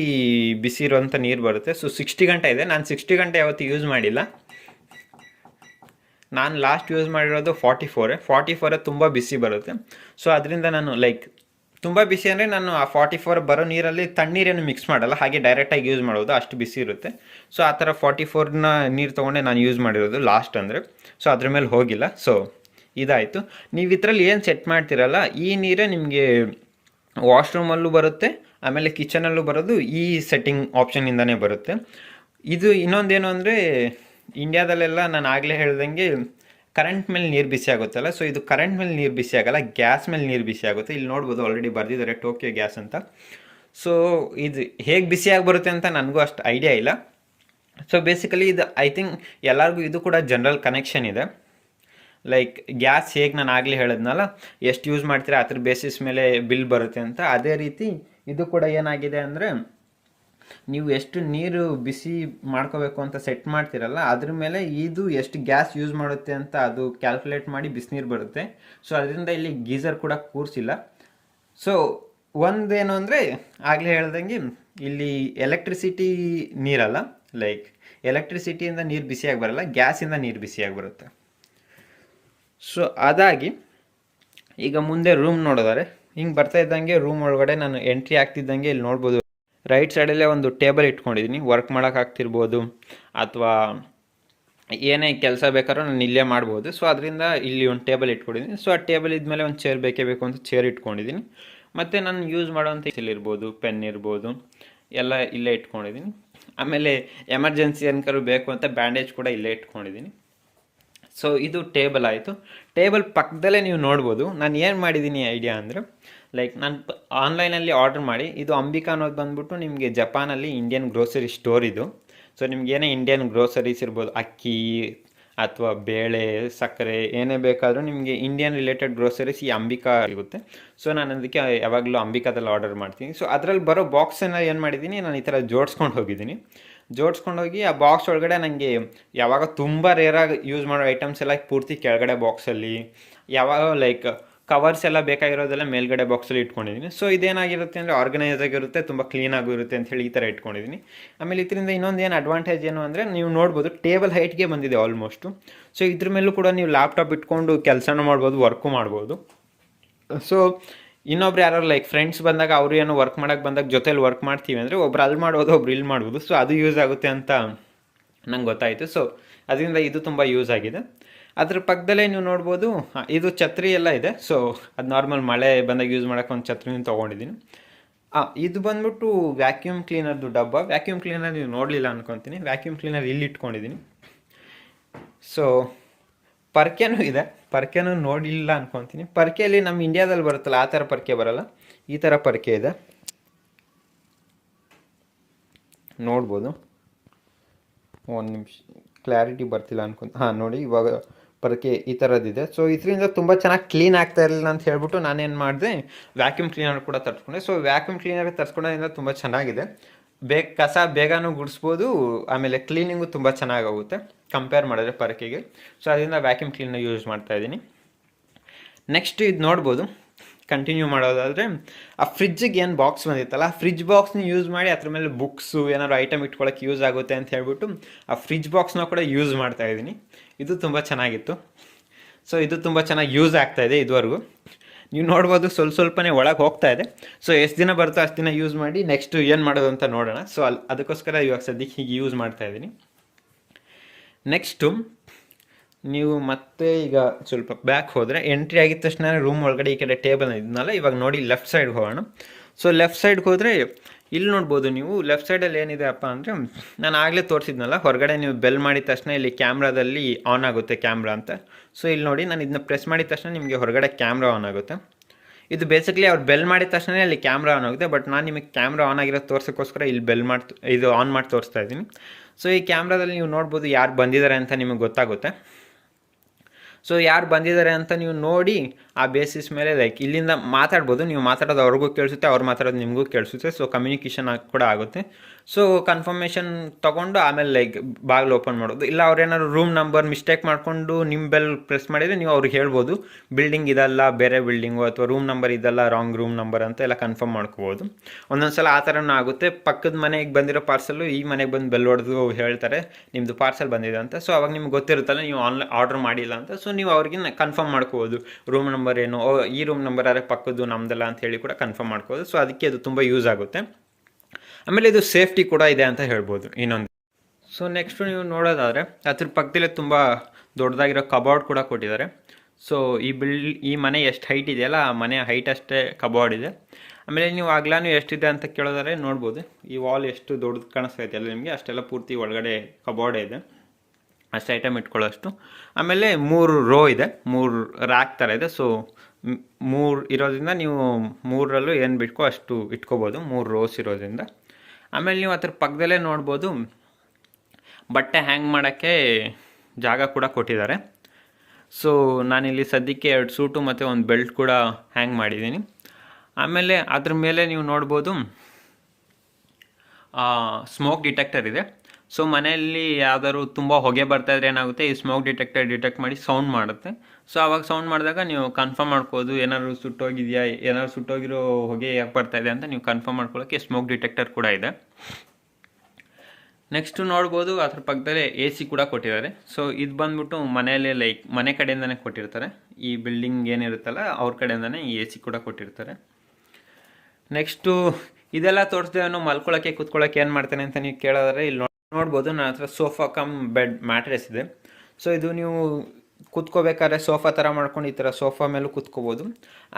ಬಿಸಿ ಇರುವಂಥ ನೀರು ಬರುತ್ತೆ. ಸೊ ಸಿಕ್ಸ್ಟಿ ಗಂಟೆ ಇದೆ. ನಾನು ಸಿಕ್ಸ್ಟಿ ಗಂಟೆ ಯಾವತ್ತು ಯೂಸ್ ಮಾಡಿಲ್ಲ. ನಾನು ಲಾಸ್ಟ್ ಯೂಸ್ ಮಾಡಿರೋದು ಫಾರ್ಟಿ ಫೋರೇ ಫಾರ್ಟಿ ಫೋರೇ ತುಂಬ ಬಿಸಿ ಬರುತ್ತೆ. ಸೊ ಅದರಿಂದ ನಾನು ಲೈಕ್ ತುಂಬ ಬಿಸಿ ಅಂದರೆ ನಾನು ಆ ಫಾರ್ಟಿ ಫೋರ್ ಬರೋ ನೀರಲ್ಲಿ ತಣ್ಣೀರೇನು ಮಿಕ್ಸ್ ಮಾಡಲ್ಲ. ಹಾಗೆ ಡೈರೆಕ್ಟಾಗಿ ಯೂಸ್ ಮಾಡೋದು ಅಷ್ಟು ಬಿಸಿ ಇರುತ್ತೆ. ಸೊ ಆ ಥರ ಫಾರ್ಟಿ ಫೋರ್ನ ನೀರು ತೊಗೊಂಡೆ ನಾನು ಯೂಸ್ ಮಾಡಿರೋದು ಲಾಸ್ಟ್ ಅಂದರೆ. ಸೊ ಅದ್ರ ಮೇಲೆ ಹೋಗಿಲ್ಲ. ಸೊ ಇದಾಯಿತು. ನೀವು ಇದರಲ್ಲಿ ಏನು ಸೆಟ್ ಮಾಡ್ತೀರಲ್ಲ, ಈ ನೀರೇ ನಿಮಗೆ ವಾಶ್ರೂಮಲ್ಲೂ ಬರುತ್ತೆ, ಆಮೇಲೆ ಕಿಚನಲ್ಲೂ ಬರೋದು ಈ ಸೆಟ್ಟಿಂಗ್ ಆಪ್ಷನಿಂದನೇ ಬರುತ್ತೆ. ಇದು ಇನ್ನೊಂದೇನು ಅಂದರೆ ಇಂಡ್ಯಾದಲ್ಲೆಲ್ಲ ನಾನು ಆಗಲೇ ಹೇಳ್ದಂಗೆ ಕರೆಂಟ್ ಮೇಲೆ ನೀರು ಬಿಸಿ ಆಗುತ್ತಲ್ಲ ಸೊ ಇದು ಕರೆಂಟ್ ಮೇಲೆ ನೀರು ಬಿಸಿ ಆಗಲ್ಲ ಗ್ಯಾಸ್ ಮೇಲೆ ನೀರು ಬಿಸಿ ಆಗುತ್ತೆ. ಇಲ್ಲಿ ನೋಡ್ಬೋದು ಆಲ್ರೆಡಿ ಬರೆದಿದ್ದಾರೆ ಟೋಕಿಯೋ ಗ್ಯಾಸ್ ಅಂತ. ಸೊ ಇದು ಹೇಗೆ ಬಿಸಿಯಾಗಿ ಬರುತ್ತೆ ಅಂತ ನನಗೂ ಅಷ್ಟು ಐಡಿಯಾ ಇಲ್ಲ. ಸೊ ಬೇಸಿಕಲಿ ಇದು ಐ ಥಿಂಕ್ ಎಲ್ಲರಿಗೂ ಇದು ಕೂಡ ಜನರಲ್ ಕನೆಕ್ಷನ್ ಇದೆ. ಲೈಕ್ ಗ್ಯಾಸ್ ಹೇಗೆ ನಾನು ಆಗಲೇ ಹೇಳಿದ್ನಲ್ಲ, ಎಷ್ಟು ಯೂಸ್ ಮಾಡ್ತೀರಾ, ಅದ್ರ ಬೇಸಿಸ್ ಮೇಲೆ ಬಿಲ್ ಬರುತ್ತೆ ಅಂತ. ಅದೇ ರೀತಿ ಇದು ಕೂಡ ಏನಾಗಿದೆ ಅಂದರೆ ನೀವು ಎಷ್ಟು ನೀರು ಬಿಸಿ ಮಾಡ್ಕೋಬೇಕು ಅಂತ ಸೆಟ್ ಮಾಡ್ತೀರಲ್ಲ, ಅದ್ರ ಮೇಲೆ ಇದು ಎಷ್ಟು ಗ್ಯಾಸ್ ಯೂಸ್ ಮಾಡುತ್ತೆ ಅಂತ ಅದು ಕ್ಯಾಲ್ಕುಲೇಟ್ ಮಾಡಿ ಬಿಸಿನೀರು ಬರುತ್ತೆ. ಸೊ ಅದರಿಂದ ಇಲ್ಲಿ ಗೀಸರ್ ಕೂಡ ಕೂರಿಸಿಲ್ಲ. ಸೊ ಒಂದೇನು ಅಂದರೆ, ಆಗಲೇ ಹೇಳ್ದಂಗೆ ಇಲ್ಲಿ ಎಲೆಕ್ಟ್ರಿಸಿಟಿ ನೀರಲ್ಲ ಲೈಕ್ ಎಲೆಕ್ಟ್ರಿಸಿಟಿಯಿಂದ ನೀರು ಬಿಸಿಯಾಗಿ ಬರಲ್ಲ ಗ್ಯಾಸಿಂದ ನೀರು ಬಿಸಿಯಾಗಿ ಬರುತ್ತೆ. ಸೊ ಅದಾಗಿ ಈಗ ಮುಂದೆ ರೂಮ್ ನೋಡಿದರೆ ಹಿಂಗೆ ಬರ್ತಾ ಇದ್ದಂಗೆ ರೂಮ್ ಒಳಗಡೆ ನಾನು ಎಂಟ್ರಿ ಆಗ್ತಿದ್ದಂಗೆ ಇಲ್ಲಿ ನೋಡ್ಬೋದು. ರೈಟ್ ಸೈಡಲ್ಲೇ ಒಂದು ಟೇಬಲ್ ಇಟ್ಕೊಂಡಿದ್ದೀನಿ ವರ್ಕ್ ಮಾಡೋಕ್ಕಾಗ್ತಿರ್ಬೋದು ಅಥವಾ ಏನೇ ಕೆಲಸ ಬೇಕಾದ್ರೂ ನಾನು ಇಲ್ಲೇ ಮಾಡ್ಬೋದು. ಸೊ ಅದರಿಂದ ಇಲ್ಲಿ ಒಂದು ಟೇಬಲ್ ಇಟ್ಕೊಂಡಿದ್ದೀನಿ ಸೊ ಆ ಟೇಬಲ್ ಇದ್ಮೇಲೆ ಒಂದು ಚೇರ್ ಬೇಕೇ ಬೇಕು ಅಂತ ಚೇರ್ ಇಟ್ಕೊಂಡಿದ್ದೀನಿ ಮತ್ತು ನಾನು ಯೂಸ್ ಮಾಡೋವಂಥ ಇಲ್ಲಿರ್ಬೋದು ಪೆನ್ ಇರ್ಬೋದು, ಎಲ್ಲ ಇಲ್ಲೇ ಇಟ್ಕೊಂಡಿದ್ದೀನಿ ಆಮೇಲೆ ಎಮರ್ಜೆನ್ಸಿ ಅನ್ಕರು ಬೇಕು ಅಂತ ಬ್ಯಾಂಡೇಜ್ ಕೂಡ ಇಲ್ಲೇ ಇಟ್ಕೊಂಡಿದ್ದೀನಿ ಸೊ ಇದು ಟೇಬಲ್ ಆಯಿತು. ಟೇಬಲ್ ಪಕ್ಕದಲ್ಲೇ ನೀವು ನೋಡ್ಬೋದು. ನಾನು ಏನು ಮಾಡಿದ್ದೀನಿ ಐಡಿಯಾ ಅಂದರೆ ಲೈಕ್ ನಾನು ಆನ್ಲೈನಲ್ಲಿ ಆರ್ಡರ್ ಮಾಡಿ, ಇದು ಅಂಬಿಕಾ ಅನ್ನೋದು ಬಂದ್ಬಿಟ್ಟು ನಿಮಗೆ ಜಪಾನಲ್ಲಿ ಇಂಡಿಯನ್ ಗ್ರೋಸರಿ ಸ್ಟೋರ್ ಇದು. ಸೊ ನಿಮ್ಗೆ ಏನೇ ಇಂಡಿಯನ್ ಗ್ರೋಸರೀಸ್ ಇರ್ಬೋದು, ಅಕ್ಕಿ ಅಥವಾ ಬೇಳೆ, ಸಕ್ಕರೆ, ಏನೇ ಬೇಕಾದರೂ ನಿಮಗೆ ಇಂಡಿಯನ್ ರಿಲೇಟೆಡ್ ಗ್ರೋಸರೀಸ್ ಈ ಅಂಬಿಕಾ ಸಿಗುತ್ತೆ. ಸೊ ನಾನು ಅದಕ್ಕೆ ಯಾವಾಗಲೂ ಅಂಬಿಕಾದಲ್ಲಿ ಆರ್ಡರ್ ಮಾಡ್ತೀನಿ. ಸೊ ಅದರಲ್ಲಿ ಬರೋ ಬಾಕ್ಸನ್ನು ಏನು ಮಾಡಿದ್ದೀನಿ, ನಾನು ಈ ಥರ ಜೋಡಿಸ್ಕೊಂಡು ಹೋಗಿದ್ದೀನಿ. ಜೋಡಿಸ್ಕೊಂಡು ಹೋಗಿ ಆ ಬಾಕ್ಸ್ ಒಳಗಡೆ ನನಗೆ ಯಾವಾಗ ತುಂಬ ರೇರಾಗಿ ಯೂಸ್ ಮಾಡೋ ಐಟಮ್ಸ್ ಎಲ್ಲ ಪೂರ್ತಿ ಕೆಳಗಡೆ ಬಾಕ್ಸಲ್ಲಿ ಯಾವಾಗ ಲೈಕ್ ಕವರ್ಸ್ ಎಲ್ಲ ಬೇಕಾಗಿರೋದೆಲ್ಲ ಮೇಲ್ಗಡೆ ಬಾಕ್ಸಲ್ಲಿ ಇಟ್ಕೊಂಡಿದ್ದೀನಿ ಸೊ ಇದೇನಾಗಿರುತ್ತೆ ಅಂದರೆ ಆರ್ಗನೈಸ್ ಆಗಿರುತ್ತೆ, ತುಂಬ ಕ್ಲೀನಾಗೂ ಇರುತ್ತೆ ಅಂತ ಹೇಳಿ ಈ ಥರ ಇಟ್ಕೊಂಡಿದ್ದೀನಿ ಆಮೇಲೆ ಇದರಿಂದ ಇನ್ನೊಂದು ಏನು ಅಡ್ವಾಂಟೇಜ್ ಏನು ಅಂದರೆ ನೀವು ನೋಡ್ಬೋದು ಟೇಬಲ್ ಹೈಟ್ಗೆ ಬಂದಿದೆ ಆಲ್ಮೋಸ್ಟು ಸೊ ಇದ್ರ ಮೇಲೂ ಕೂಡ ನೀವು ಲ್ಯಾಪ್ಟಾಪ್ ಇಟ್ಕೊಂಡು ಕೆಲಸನೂ ಮಾಡ್ಬೋದು ವರ್ಕು ಮಾಡ್ಬೋದು. ಸೊ ಇನ್ನೊಬ್ರು ಯಾರು ಲೈಕ್ ಫ್ರೆಂಡ್ಸ್ ಬಂದಾಗ ಅವರು ಏನೋ ವರ್ಕ್ ಮಾಡೋಕ್ಕೆ ಬಂದಾಗ ಜೊತೇಲಿ ವರ್ಕ್ ಮಾಡ್ತೀವಿ ಅಂದರೆ ಒಬ್ರು ಅಲ್ಲಿ ಮಾಡ್ಬೋದು, ಒಬ್ರು ಇಲ್ಲಿ ಮಾಡ್ಬೋದು. ಸೊ ಅದು ಯೂಸ್ ಆಗುತ್ತೆ ಅಂತ ನಂಗೆ ಗೊತ್ತಾಯಿತು. ಸೊ ಅದರಿಂದ ಇದು ತುಂಬ ಯೂಸ್ ಆಗಿದೆ. ಅದ್ರ ಪಕ್ಕದಲ್ಲೇ ನೀವು ನೋಡ್ಬೋದು ಇದು ಛತ್ರಿ ಎಲ್ಲ ಇದೆ. ಸೊ ಅದು ನಾರ್ಮಲ್ ಮಳೆ ಬಂದಾಗ ಯೂಸ್ ಮಾಡೋಕ್ಕೆ ಒಂದು ಛತ್ರಿನೂ ತೊಗೊಂಡಿದ್ದೀನಿ. ಹಾಂ ಇದು ಬಂದ್ಬಿಟ್ಟು ವ್ಯಾಕ್ಯೂಮ್ ಕ್ಲೀನರ್ದು ಡಬ್ಬ. ವ್ಯಾಕ್ಯೂಮ್ ಕ್ಲೀನರ್ ನೀವು ನೋಡಲಿಲ್ಲ ಅನ್ಕೊತೀನಿ. ವ್ಯಾಕ್ಯೂಮ್ ಕ್ಲೀನರ್ ಇಲ್ಲಿ ಇಟ್ಕೊಂಡಿದ್ದೀನಿ. ಸೊ ಪರ್ಕೆನೂ ಇದೆ. ಪರ್ಕೆನೂ ನೋಡಿಲ್ಲ ಅನ್ಕೊತೀನಿ. ಪರ್ಕೆಯಲ್ಲಿ ನಮ್ಮ ಇಂಡಿಯಾದಲ್ಲಿ ಬರುತ್ತಲ್ಲ, ಆ ಥರ ಪರ್ಕೆ ಬರಲ್ಲ. ಈ ಥರ ಪರ್ಕೆ ಇದೆ. ನೋಡ್ಬೋದು. ಒಂದು ನಿಮಿಷ ಕ್ಲಾರಿಟಿ ಬರ್ತಿಲ್ಲ ಅನ್ಕೊಂತ, ಹಾಂ, ನೋಡಿ, ಇವಾಗ ಪರಕೆ ಈ ಥರದ್ದಿದೆ ಸೊ ಇದರಿಂದ ತುಂಬ ಚೆನ್ನಾಗಿ ಕ್ಲೀನ್ ಆಗ್ತಾ ಇರಲಿಲ್ಲ ಅಂತ ಹೇಳ್ಬಿಟ್ಟು ನಾನೇನು ಮಾಡಿದೆ ವ್ಯಾಕ್ಯೂಮ್ ಕ್ಲೀನರ್ ಕೂಡ ತರಿಸ್ಕೊಂಡೆ. ಸೊ ವ್ಯಾಕ್ಯೂಮ್ ಕ್ಲೀನರ್ ತರಿಸ್ಕೊಳ್ಳೋದ್ರಿಂದ ತುಂಬ ಚೆನ್ನಾಗಿದೆ. ಬೇಗ ಕಸ ಬೇಗನೂ ಗುಡಿಸ್ಬೋದು, ಆಮೇಲೆ ಕ್ಲೀನಿಂಗು ತುಂಬ ಚೆನ್ನಾಗಾಗುತ್ತೆ ಕಂಪೇರ್ ಮಾಡಿದ್ರೆ ಪರಕೆಗೆ. ಸೊ ಅದರಿಂದ ವ್ಯಾಕ್ಯೂಮ್ ಕ್ಲೀನರ್ ಯೂಸ್ ಮಾಡ್ತಾ ಇದ್ದೀನಿ. ನೆಕ್ಸ್ಟ್ ಇದು ನೋಡ್ಬೋದು. ಕಂಟಿನ್ಯೂ ಮಾಡೋದಾದರೆ, ಆ ಫ್ರಿಜ್ಜಿಗೆ ಏನು ಬಾಕ್ಸ್ ಬಂದಿತ್ತಲ್ಲ, ಆ ಫ್ರಿಜ್ ಬಾಕ್ಸ್ನ ಯೂಸ್ ಮಾಡಿ ಅದ್ರ ಮೇಲೆ ಬುಕ್ಸು ಏನಾದ್ರು ಐಟಮ್ ಇಟ್ಕೊಳ್ಳೋಕೆ ಯೂಸ್ ಆಗುತ್ತೆ ಅಂತ ಹೇಳ್ಬಿಟ್ಟು ಆ ಫ್ರಿಜ್ ಬಾಕ್ಸ್ನ ಕೂಡ ಯೂಸ್ ಮಾಡ್ತಾ ಇದ್ದೀನಿ. ಇದು ತುಂಬ ಚೆನ್ನಾಗಿತ್ತು. ಸೊ ಇದು ತುಂಬ ಚೆನ್ನಾಗಿ ಯೂಸ್ ಆಗ್ತಾ ಇದೆ ಇದುವರೆಗೂ. ನೀವು ನೋಡ್ಬೋದು ಸ್ವಲ್ಪ ಸ್ವಲ್ಪನೇ ಒಳಗೆ ಹೋಗ್ತಾ ಇದೆ. ಸೊ ಎಷ್ಟು ದಿನ ಬರುತ್ತೋ ಅಷ್ಟು ದಿನ ಯೂಸ್ ಮಾಡಿ ನೆಕ್ಸ್ಟ್ ಏನು ಮಾಡೋದು ಅಂತ ನೋಡೋಣ. ಸೊ ಅಲ್ಲಿ ಅದಕ್ಕೋಸ್ಕರ ಇವಾಗ ಸದ್ಯಕ್ಕೆ ಹೀಗೆ ಯೂಸ್ ಮಾಡ್ತಾ ಇದ್ದೀನಿ. ನೆಕ್ಸ್ಟು ನೀವು ಮತ್ತೆ ಈಗ ಸ್ವಲ್ಪ ಬ್ಯಾಕ್ ಹೋದರೆ ಎಂಟ್ರಿ ಆಗಿದ ತಕ್ಷಣ ರೂಮ್ ಒಳಗಡೆ ಈ ಕಡೆ ಟೇಬಲ್ ಇದನ್ನಲ್ಲ ಇವಾಗ ನೋಡಿ ಲೆಫ್ಟ್ ಸೈಡ್ಗೆ ಹೋಗೋಣ. ಸೊ ಲೆಫ್ಟ್ ಸೈಡ್ಗೆ ಹೋದರೆ ಇಲ್ಲಿ ನೋಡ್ಬೋದು ನೀವು ಲೆಫ್ಟ್ ಸೈಡಲ್ಲಿ ಏನಿದೆ ಅಪ್ಪ ಅಂದರೆ, ನಾನು ಆಗಲೇ ತೋರಿಸಿದ್ನಲ್ಲ, ಹೊರಗಡೆ ನೀವು ಬೆಲ್ ಮಾಡಿದ ತಕ್ಷಣ ಇಲ್ಲಿ ಕ್ಯಾಮ್ರಾದಲ್ಲಿ ಆನ್ ಆಗುತ್ತೆ ಕ್ಯಾಮ್ರಾ ಅಂತ. ಸೊ ಇಲ್ಲಿ ನೋಡಿ ನಾನು ಇದನ್ನ ಪ್ರೆಸ್ ಮಾಡಿದ ತಕ್ಷಣ ನಿಮಗೆ ಹೊರಗಡೆ ಕ್ಯಾಮ್ರಾ ಆನ್ ಆಗುತ್ತೆ. ಇದು ಬೇಸಿಕ್ಲಿ ಅವ್ರು ಬೆಲ್ ಮಾಡಿದ ತಕ್ಷಣ ಇಲ್ಲಿ ಕ್ಯಾಮ್ರಾ ಆನ್ ಆಗುತ್ತೆ ಬಟ್ ನಾನು ನಿಮಗೆ ಕ್ಯಾಮ್ರಾ ಆನ್ ಆಗಿರೋ ತೋರ್ಸೋಕ್ಕೋಸ್ಕರ ಇಲ್ಲಿ ಬೆಲ್ ಮಾಡಿ ಇದು ಆನ್ ಮಾಡಿ ತೋರಿಸ್ತಾ ಇದ್ದೀನಿ. ಸೊ ಈ ಕ್ಯಾಮ್ರಾದಲ್ಲಿ ನೀವು ನೋಡ್ಬೋದು ಯಾರು ಬಂದಿದ್ದಾರೆ ಅಂತ ನಿಮಗೆ ಗೊತ್ತಾಗುತ್ತೆ. ಸೊ ಯಾರು ಬಂದಿದ್ದಾರೆ ಅಂತ ನೀವು ನೋಡಿ ಆ ಬೇಸಿಸ್ ಮೇಲೆ ಲೈಕ್ ಇಲ್ಲಿಂದ ಮಾತಾಡ್ಬೋದು. ನೀವು ಮಾತಾಡೋದು ಅವ್ರಿಗೂ ಕೇಳಿಸುತ್ತೆ, ಅವ್ರು ಮಾತಾಡೋದು ನಿಮಗೂ ಕೇಳಿಸುತ್ತೆ. ಸೊ ಕಮ್ಯುನಿಕೇಷನ್ ಕೂಡ ಆಗುತ್ತೆ. ಸೊ ಕನ್ಫರ್ಮೇಷನ್ ತೊಗೊಂಡು ಆಮೇಲೆ ಲೈಕ್ ಬಾಗಿಲು ಓಪನ್ ಮಾಡೋದು. ಇಲ್ಲ ಅವ್ರೇನಾದ್ರು ರೂಮ್ ನಂಬರ್ ಮಿಸ್ಟೇಕ್ ಮಾಡಿಕೊಂಡು ನಿಮ್ಮ ಬೆಲ್ ಪ್ರೆಸ್ ಮಾಡಿದರೆ ನೀವು ಅವ್ರಿಗೆ ಹೇಳ್ಬೋದು. ಬಿಲ್ಡಿಂಗ್ ಇದಲ್ಲ, ಬೇರೆ ಬಿಲ್ಡಿಂಗು ಅಥವಾ ರೂಮ್ ನಂಬರ್ ಇದಲ್ಲ ರಾಂಗ್ ರೂಮ್ ನಂಬರ್ ಅಂತ ಎಲ್ಲ ಕನ್ಫರ್ಮ್ ಮಾಡ್ಕೋಬೋದು. ಒಂದೊಂದು ಸಲ ಆ ಥರನೂ ಆಗುತ್ತೆ. ಪಕ್ಕದ ಮನೆಗೆ ಬಂದಿರೋ ಪಾರ್ಸಲ್ಲು ಈ ಮನೆಗೆ ಬಂದು ಬೆಲ್ ಹೊಡೆದು ಹೇಳ್ತಾರೆ ನಿಮ್ಮದು ಪಾರ್ಸಲ್ ಬಂದಿದೆ ಅಂತ. ಸೊ ಅವಾಗ ನಿಮ್ಗೆ ಗೊತ್ತಿರುತ್ತಲ್ಲ, ನೀವು ಆನ್ಲೈನ್ ಆರ್ಡರ್ ಮಾಡಿಲ್ಲ ಅಂತ. ಸೊ ನೀವು ಅವ್ರಿಗೆ ಕನ್ಫರ್ಮ್ ಮಾಡ್ಕೋಬೋದು. ರೂಮ್ ನಂಬರ್ ಏನು ಈ ರೂಮ್ ನಂಬರ್ ಆದರೆ ಪಕ್ಕದ್ದು ನಮ್ಮದೆಲ್ಲ ಅಂತ ಹೇಳಿ ಕೂಡ ಕನ್ಫರ್ಮ್ ಮಾಡ್ಕೋಬೋದು. ಸೊ ಅದಕ್ಕೆ ಅದು ತುಂಬ ಯೂಸ್ ಆಗುತ್ತೆ. ಆಮೇಲೆ ಇದು ಸೇಫ್ಟಿ ಕೂಡ ಇದೆ ಅಂತ ಹೇಳ್ಬೋದು ಇನ್ನೊಂದು. ಸೊ ನೆಕ್ಸ್ಟ್ ನೀವು ನೋಡೋದಾದರೆ, ಅದ್ರ ಪಕ್ಕದಲ್ಲೇ ತುಂಬ ದೊಡ್ಡದಾಗಿರೋ ಕಬಾರ್ಡ್ ಕೂಡ ಕೊಟ್ಟಿದ್ದಾರೆ. ಸೊ ಈ ಬಿಲ್, ಈ ಮನೆ ಎಷ್ಟು ಹೈಟ್ ಇದೆಯಲ್ಲ, ಆ ಮನೆ ಹೈಟ್ ಅಷ್ಟೇ ಕಬಾರ್ಡ್ ಇದೆ. ಆಮೇಲೆ ನೀವು ಆಗ್ಲಾನು ಎಷ್ಟಿದೆ ಅಂತ ಕೇಳೋದಾದ್ರೆ ನೋಡ್ಬೋದು. ಈ ವಾಲ್ ಎಷ್ಟು ದೊಡ್ಡದು ಕಾಣಿಸ್ತಾ ಇದೆಯಲ್ಲ ನಿಮಗೆ, ಅಷ್ಟೆಲ್ಲ ಪೂರ್ತಿ ಒಳಗಡೆ ಕಬಾರ್ಡೇ ಇದೆ. ಅಷ್ಟು ಐಟಮ್ ಇಟ್ಕೊಳ್ಳೋಷ್ಟು. ಆಮೇಲೆ ಮೂರು ರೋ ಇದೆ, ಮೂರು ರ್ಯಾಕ್ ಥರ ಇದೆ. ಸೊ ಮೂರು ಇರೋದ್ರಿಂದ ನೀವು ಮೂರರಲ್ಲೂ ಏನು ಬಿಟ್ಕೋ ಅಷ್ಟು ಇಟ್ಕೋಬೋದು, ಮೂರು ರೋಸ್ ಇರೋದ್ರಿಂದ. ಆಮೇಲೆ ನೀವು ಅದ್ರ ಪಕ್ಕದಲ್ಲೇ ನೋಡ್ಬೋದು, ಬಟ್ಟೆ ಹ್ಯಾಂಗ್ ಮಾಡೋಕ್ಕೆ ಜಾಗ ಕೂಡ ಕೊಟ್ಟಿದ್ದಾರೆ. ಸೊ ನಾನಿಲ್ಲಿ ಸದ್ಯಕ್ಕೆ ಎರಡು ಸೂಟು ಮತ್ತು ಒಂದು ಬೆಲ್ಟ್ ಕೂಡ ಹ್ಯಾಂಗ್ ಮಾಡಿದ್ದೀನಿ. ಆಮೇಲೆ ಅದ್ರ ಮೇಲೆ ನೀವು ನೋಡ್ಬೋದು ಸ್ಮೋಕ್ ಡಿಟೆಕ್ಟರ್ ಇದೆ. ಸೊ ಮನೆಯಲ್ಲಿ ಯಾವ್ದಾದ್ರು ತುಂಬ ಹೊಗೆ ಬರ್ತಾ ಇದ್ರೆ ಏನಾಗುತ್ತೆ, ಈ ಸ್ಮೋಕ್ ಡಿಟೆಕ್ಟರ್ ಡಿಟೆಕ್ಟ್ ಮಾಡಿ ಸೌಂಡ್ ಮಾಡುತ್ತೆ. ಸೊ ಅವಾಗ ಸೌಂಡ್ ಮಾಡಿದಾಗ ನೀವು ಕನ್ಫರ್ಮ್ ಮಾಡ್ಕೋದು ಏನಾದ್ರು ಸುಟ್ಟೋಗಿದೆಯಾ, ಏನಾದ್ರು ಸುಟ್ಟೋಗಿರೋ ಹೊಗೆ ಯಾಕೆ ಬರ್ತಾ ಇದೆ ಅಂತ ನೀವು ಕನ್ಫರ್ಮ್ ಮಾಡ್ಕೊಳ್ಳೋಕ್ಕೆ ಸ್ಮೋಕ್ ಡಿಟೆಕ್ಟರ್ ಕೂಡ ಇದೆ. ನೆಕ್ಸ್ಟು ನೋಡ್ಬೋದು, ಅದ್ರ ಪಕ್ಕದಲ್ಲೇ ಎ ಸಿ ಕೂಡ ಕೊಟ್ಟಿದ್ದಾರೆ. ಸೊ ಇದು ಬಂದ್ಬಿಟ್ಟು ಮನೆಯಲ್ಲಿ ಲೈಕ್ ಮನೆ ಕಡೆಯಿಂದನೇ ಕೊಟ್ಟಿರ್ತಾರೆ. ಈ ಬಿಲ್ಡಿಂಗ್ ಏನಿರುತ್ತಲ್ಲ, ಅವ್ರ ಕಡೆಯಿಂದನೇ ಈ ಎ ಸಿ ಕೂಡ ಕೊಟ್ಟಿರ್ತಾರೆ. ನೆಕ್ಸ್ಟು ಇದೆಲ್ಲ ತೋರಿಸ್ದೆ ಅವನು ಮಲ್ಕೊಳ್ಳೋಕ್ಕೆ ಕೂತ್ಕೊಳ್ಳೋಕೆ ಏನು ಮಾಡ್ತಾನೆ ಅಂತ ನೀವು ಕೇಳೋದಾದ್ರೆ ಇಲ್ಲಿ ನೋಡ್- ನೋಡ್ಬೋದು. ನನ್ನ ಹತ್ರ ಸೋಫಾ ಕಮ್ ಬೆಡ್ ಮ್ಯಾಟ್ರೆಸ್ ಇದೆ. ಸೊ ಇದು ನೀವು ಕೂತ್ಕೋಬೇಕಾದ್ರೆ ಸೋಫಾ ಥರ ಮಾಡ್ಕೊಂಡು ಈ ಥರ ಸೋಫಾ ಮೇಲೂ ಕೂತ್ಕೋಬೋದು.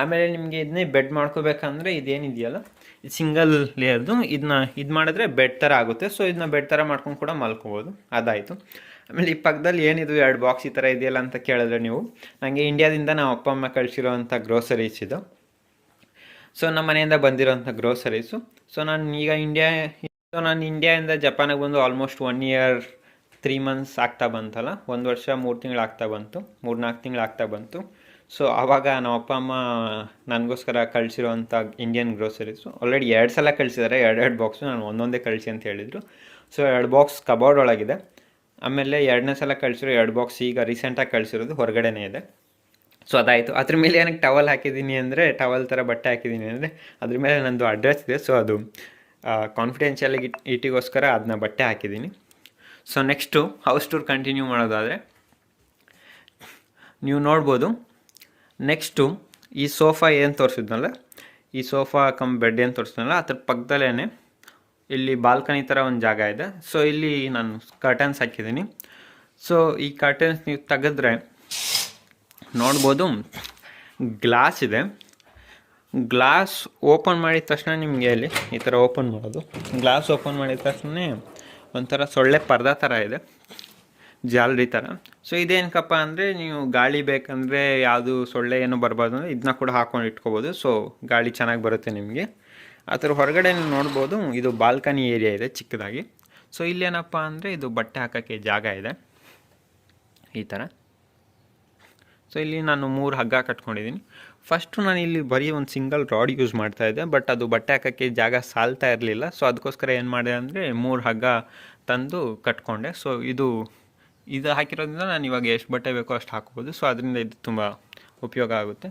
ಆಮೇಲೆ ನಿಮಗೆ ಇದನ್ನೇ ಬೆಡ್ ಮಾಡ್ಕೋಬೇಕಂದ್ರೆ ಇದೇನಿದೆಯಲ್ಲ? ಇದು ಸಿಂಗಲ್ ಲೇಯರ್ದು. ಇದನ್ನ ಇದು ಮಾಡಿದ್ರೆ ಬೆಡ್ ಥರ ಆಗುತ್ತೆ. ಸೊ ಇದನ್ನ ಬೆಡ್ ಥರ ಮಾಡ್ಕೊಂಡು ಕೂಡ ಮಲ್ಕೋಬೋದು. ಅದಾಯಿತು. ಆಮೇಲೆ ಈ ಪಕ್ಕದಲ್ಲಿ ಏನಿದು? ಎರಡು ಬಾಕ್ಸ್ ಈ ಥರ ಇದೆಯಲ್ಲ ಅಂತ ಕೇಳಿದ್ರೆ ನೀವು. ನನಗೆ ಇಂಡಿಯಾದಿಂದ ನಾವು ಅಪ್ಪ, ಅಮ್ಮ ಕಳಿಸಿರೋವಂಥ ಗ್ರೋಸರೀಸ್ ಇದು. ಸೊ ನಮ್ಮ ಮನೆಯಿಂದ ಬಂದಿರೋಂಥ ಗ್ರೋಸರೀಸು ಸೊ ನಾನು ಈಗ ಇಂಡಿಯಾ ಸೊ ನಾನು ಇಂಡಿಯಾಯಿಂದ ಜಪಾನಿಗೆ ಬಂದು almost one year three months ಆಗ್ತಾ ಬಂತಲ್ಲ? ಒಂದು ವರ್ಷ, ಮೂರು ತಿಂಗಳು ಆಗ್ತಾ ಬಂತು. ಮೂರು ನಾಲ್ಕು ತಿಂಗಳು ಆಗ್ತಾ ಬಂತು. ಸೊ ಆವಾಗ ನಮ್ಮ ಅಪ್ಪ, ಅಮ್ಮ ನನಗೋಸ್ಕರ ಕಳಿಸಿರುವಂಥ ಇಂಡಿಯನ್ ಗ್ರೋಸರೀಸು ಆಲ್ರೆಡಿ ಎರಡು ಸಲ ಕಳಿಸಿದ್ದಾರೆ ಎರಡೆರಡು ಬಾಕ್ಸು ನಾನು ಒಂದೊಂದೇ ಕಳಿಸಿ ಅಂತ ಹೇಳಿದರು. ಸೊ ಎರಡು ಬಾಕ್ಸ್ ಕಬೋರ್ಡ್ ಒಳಗಿದೆ. ಆಮೇಲೆ ಎರಡನೇ ಸಲ ಕಳಿಸಿರೋ ಎರಡು ಬಾಕ್ಸ್ ಈಗ ರೀಸೆಂಟಾಗಿ ಕಳಿಸಿರೋದು ಹೊರಗಡೆನೇ ಇದೆ. ಸೊ ಅದಾಯಿತು. ಅದ್ರ ಮೇಲೆ ಏನಕ್ಕೆ ಟವಲ್ ಹಾಕಿದ್ದೀನಿ ಅಂದರೆ ಟವಲ್ ಥರ ಬಟ್ಟೆ ಹಾಕಿದ್ದೀನಿ ಅಂದರೆ, ಅದ್ರ ಮೇಲೆ ನನ್ನದು ಅಡ್ರೆಸ್ ಇದೆ. ಸೊ ಅದು ಕಾನ್ಫಿಡೆನ್ಷಿಯಲ್ ಇಟ್ಟಿಗೋಸ್ಕರ ಅದನ್ನ ಬಟ್ಟೆ ಹಾಕಿದ್ದೀನಿ. So next house tour continue ಮಾಡೋದಾದರೆ, ನೀವು ನೋಡ್ಬೋದು ನೆಕ್ಸ್ಟು ಈ ಸೋಫಾ ಏನು ತೋರಿಸಿದ್ನಲ್ಲ, ಈ ಸೋಫಾ ಕಮ್ ಬೆಡ್ ಏನು ತೋರಿಸಿದ್ನಲ್ಲ, ಅದ್ರ ಪಕ್ಕದಲ್ಲೇ ಇಲ್ಲಿ ಬಾಲ್ಕನಿ ಥರ ಒಂದು ಜಾಗ ಇದೆ. ಸೊ ಇಲ್ಲಿ ನಾನು ಕರ್ಟನ್ಸ್ ಹಾಕಿದ್ದೀನಿ. ಸೊ ಈ ಕರ್ಟನ್ಸ್ ನೀವು ತೆಗೆದ್ರೆ ನೋಡ್ಬೋದು ಗ್ಲಾಸ್ ಇದೆ. ಗ್ಲಾಸ್ ಓಪನ್ ಮಾಡಿದ ತಕ್ಷಣ ನಿಮಗೆ ಇಲ್ಲಿ ಈ ಥರ ಓಪನ್ ಮಾಡೋದು. ಗ್ಲಾಸ್ ಓಪನ್ ಮಾಡಿದ ತಕ್ಷಣ ಒಂಥರ ಸೊಳ್ಳೆ ಪರ್ದ ಥರ ಇದೆ. ಜಾಲರಿ ಥರ. ಸೊ ಇದೇನಕ್ಕಪ್ಪ ಅಂದರೆ ನೀವು ಗಾಳಿ ಬೇಕಂದರೆ ಯಾವುದು ಸೊಳ್ಳೆ ಏನು ಬರಬಾರ್ದು ಅಂದರೆ ಇದನ್ನ ಕೂಡ ಹಾಕೊಂಡು ಇಟ್ಕೋಬೋದು. ಸೊ ಗಾಳಿ ಚೆನ್ನಾಗಿ ಬರುತ್ತೆ ನಿಮಗೆ. ಅದ್ರ ಹೊರಗಡೆ ನೀವು ನೋಡ್ಬೋದು, ಇದು ಬಾಲ್ಕನಿ ಏರಿಯಾ ಇದೆ ಚಿಕ್ಕದಾಗಿ. ಸೊ ಇಲ್ಲೇನಪ್ಪ ಅಂದರೆ ಇದು ಬಟ್ಟೆ ಹಾಕೋಕ್ಕೆ ಜಾಗ ಇದೆ. ಈ ಥರ. ಸೊ ಇಲ್ಲಿ ನಾನು ಮೂರು ಹಗ್ಗ ಕಟ್ಕೊಂಡಿದ್ದೀನಿ. ಫಸ್ಟು ನಾನು ಇಲ್ಲಿ ಬರೀ ಒಂದು ಸಿಂಗಲ್ ರಾಡ್ ಯೂಸ್ ಮಾಡ್ತಾ ಇದ್ದೆ ಬಟ್ ಅದು ಬಟ್ಟೆ ಹಾಕೋಕ್ಕೆ ಜಾಗ ಸಾಲ್ತಾ ಇರಲಿಲ್ಲ. ಸೊ ಅದಕ್ಕೋಸ್ಕರ ಏನು ಮಾಡಿದೆ ಅಂದರೆ ಮೂರು ಹಗ್ಗ ತಂದು ಕಟ್ಕೊಂಡೆ. ಸೊ ಇದು ಇದು ಹಾಕಿರೋದ್ರಿಂದ ನಾನು ಇವಾಗ ಎಷ್ಟು ಬಟ್ಟೆ ಬೇಕೋ ಅಷ್ಟು ಹಾಕ್ಬೋದು. ಸೊ ಅದರಿಂದ ಇದು ತುಂಬ ಉಪಯೋಗ ಆಗುತ್ತೆ.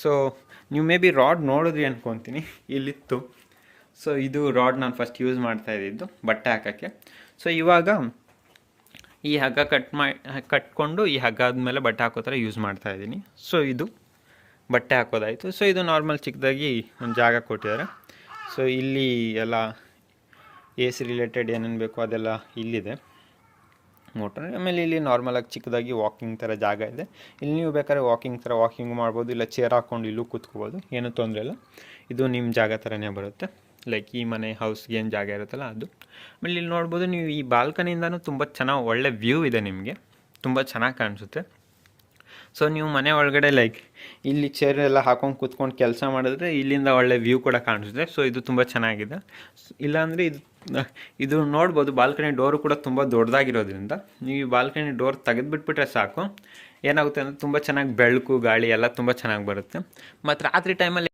ಸೊ ನೀವು ಮೇ ಬಿ ರಾಡ್ ನೋಡಿದ್ರಿ ಅಂದ್ಕೊತೀನಿ ಇಲ್ಲಿತ್ತು. ಸೊ ಇದು ರಾಡ್ ನಾನು ಫಸ್ಟ್ ಯೂಸ್ ಮಾಡ್ತಾ ಇದ್ದಿದ್ದು, ಬಟ್ಟೆ ಹಾಕೋಕ್ಕೆ. ಸೊ ಇವಾಗ ಈ ಹಗ್ಗ ಕಟ್ ಮಾಡಿ ಕಟ್ಕೊಂಡು ಈ ಹಗ್ಗ ಆದಮೇಲೆ ಬಟ್ಟೆ ಹಾಕೋ ಥರ ಯೂಸ್ ಮಾಡ್ತಾ ಇದ್ದೀನಿ. ಸೊ ಇದು. ಬಟ್ಟೆ ಹಾಕೋದಾಯಿತು. ಸೊ ಇದು ನಾರ್ಮಲ್ ಚಿಕ್ಕದಾಗಿ ಒಂದು ಜಾಗ ಕೊಟ್ಟಿದ್ದಾರೆ. ಸೊ ಇಲ್ಲಿ ಎಲ್ಲ ಎ ಸಿ ರಿಲೇಟೆಡ್ ಏನೇನು ಬೇಕೋ ಅದೆಲ್ಲ ಇಲ್ಲಿದೆ. ಮೋಟರ್ ಆಮೇಲೆ ಇಲ್ಲಿ ನಾರ್ಮಲಾಗಿ ಚಿಕ್ಕದಾಗಿ ವಾಕಿಂಗ್ ಥರ ಜಾಗ ಇದೆ. ಇಲ್ಲಿ ನೀವು ಬೇಕಾದ್ರೆ ವಾಕಿಂಗ್ ಥರ ವಾಕಿಂಗ್ ಮಾಡ್ಬೋದು, ಇಲ್ಲ ಚೇರ್ ಹಾಕ್ಕೊಂಡು ಇಲ್ಲೂ ಕೂತ್ಕೋಬೋದು, ಏನೂ ತೊಂದರೆ ಇಲ್ಲ. ಇದು ನಿಮ್ಮ ಜಾಗ ಥರನೇ ಬರುತ್ತೆ. ಲೈಕ್ ಈ ಮನೆ ಹೌಸ್ಗೆ ಏನು ಜಾಗ ಇರುತ್ತಲ್ಲ ಅದು. ಆಮೇಲೆ ಇಲ್ಲಿ ನೋಡ್ಬೋದು ನೀವು ಈ ಬಾಲ್ಕನಿಯಿಂದನೂ ತುಂಬ ಚೆನ್ನಾಗಿ ಒಳ್ಳೆ ವ್ಯೂ ಇದೆ ನಿಮಗೆ. ತುಂಬ ಚೆನ್ನಾಗಿ ಕಾಣಿಸುತ್ತೆ. ಸೊ ನೀವು ಮನೆ ಒಳಗಡೆ ಲೈಕ್ ಇಲ್ಲಿ ಚೇರ್ ಎಲ್ಲ ಹಾಕೊಂಡು ಕೂತ್ಕೊಂಡು ಕೆಲಸ ಮಾಡಿದ್ರೆ ಇಲ್ಲಿಂದ ಒಳ್ಳೆ ವ್ಯೂ ಕೂಡ ಕಾಣಿಸುತ್ತೆ. ಸೊ ಇದು ತುಂಬ ಚೆನ್ನಾಗಿದೆ. ಇಲ್ಲಾಂದರೆ ಇದು ಇದು ನೋಡ್ಬೋದು ಬಾಲ್ಕನಿ ಡೋರು ಕೂಡ ತುಂಬ ದೊಡ್ಡದಾಗಿರೋದ್ರಿಂದ. ನೀವು ಈ ಬಾಲ್ಕನಿ ಡೋರ್ ತೆಗೆದುಬಿಟ್ಬಿಟ್ರೆ ಸಾಕು. ಏನಾಗುತ್ತೆ ಅಂದರೆ ತುಂಬ ಚೆನ್ನಾಗಿ ಬೆಳಕು, ಗಾಳಿ ಎಲ್ಲ ತುಂಬ ಚೆನ್ನಾಗಿ ಬರುತ್ತೆ. ಮತ್ತು ರಾತ್ರಿ ಟೈಮಲ್ಲಿ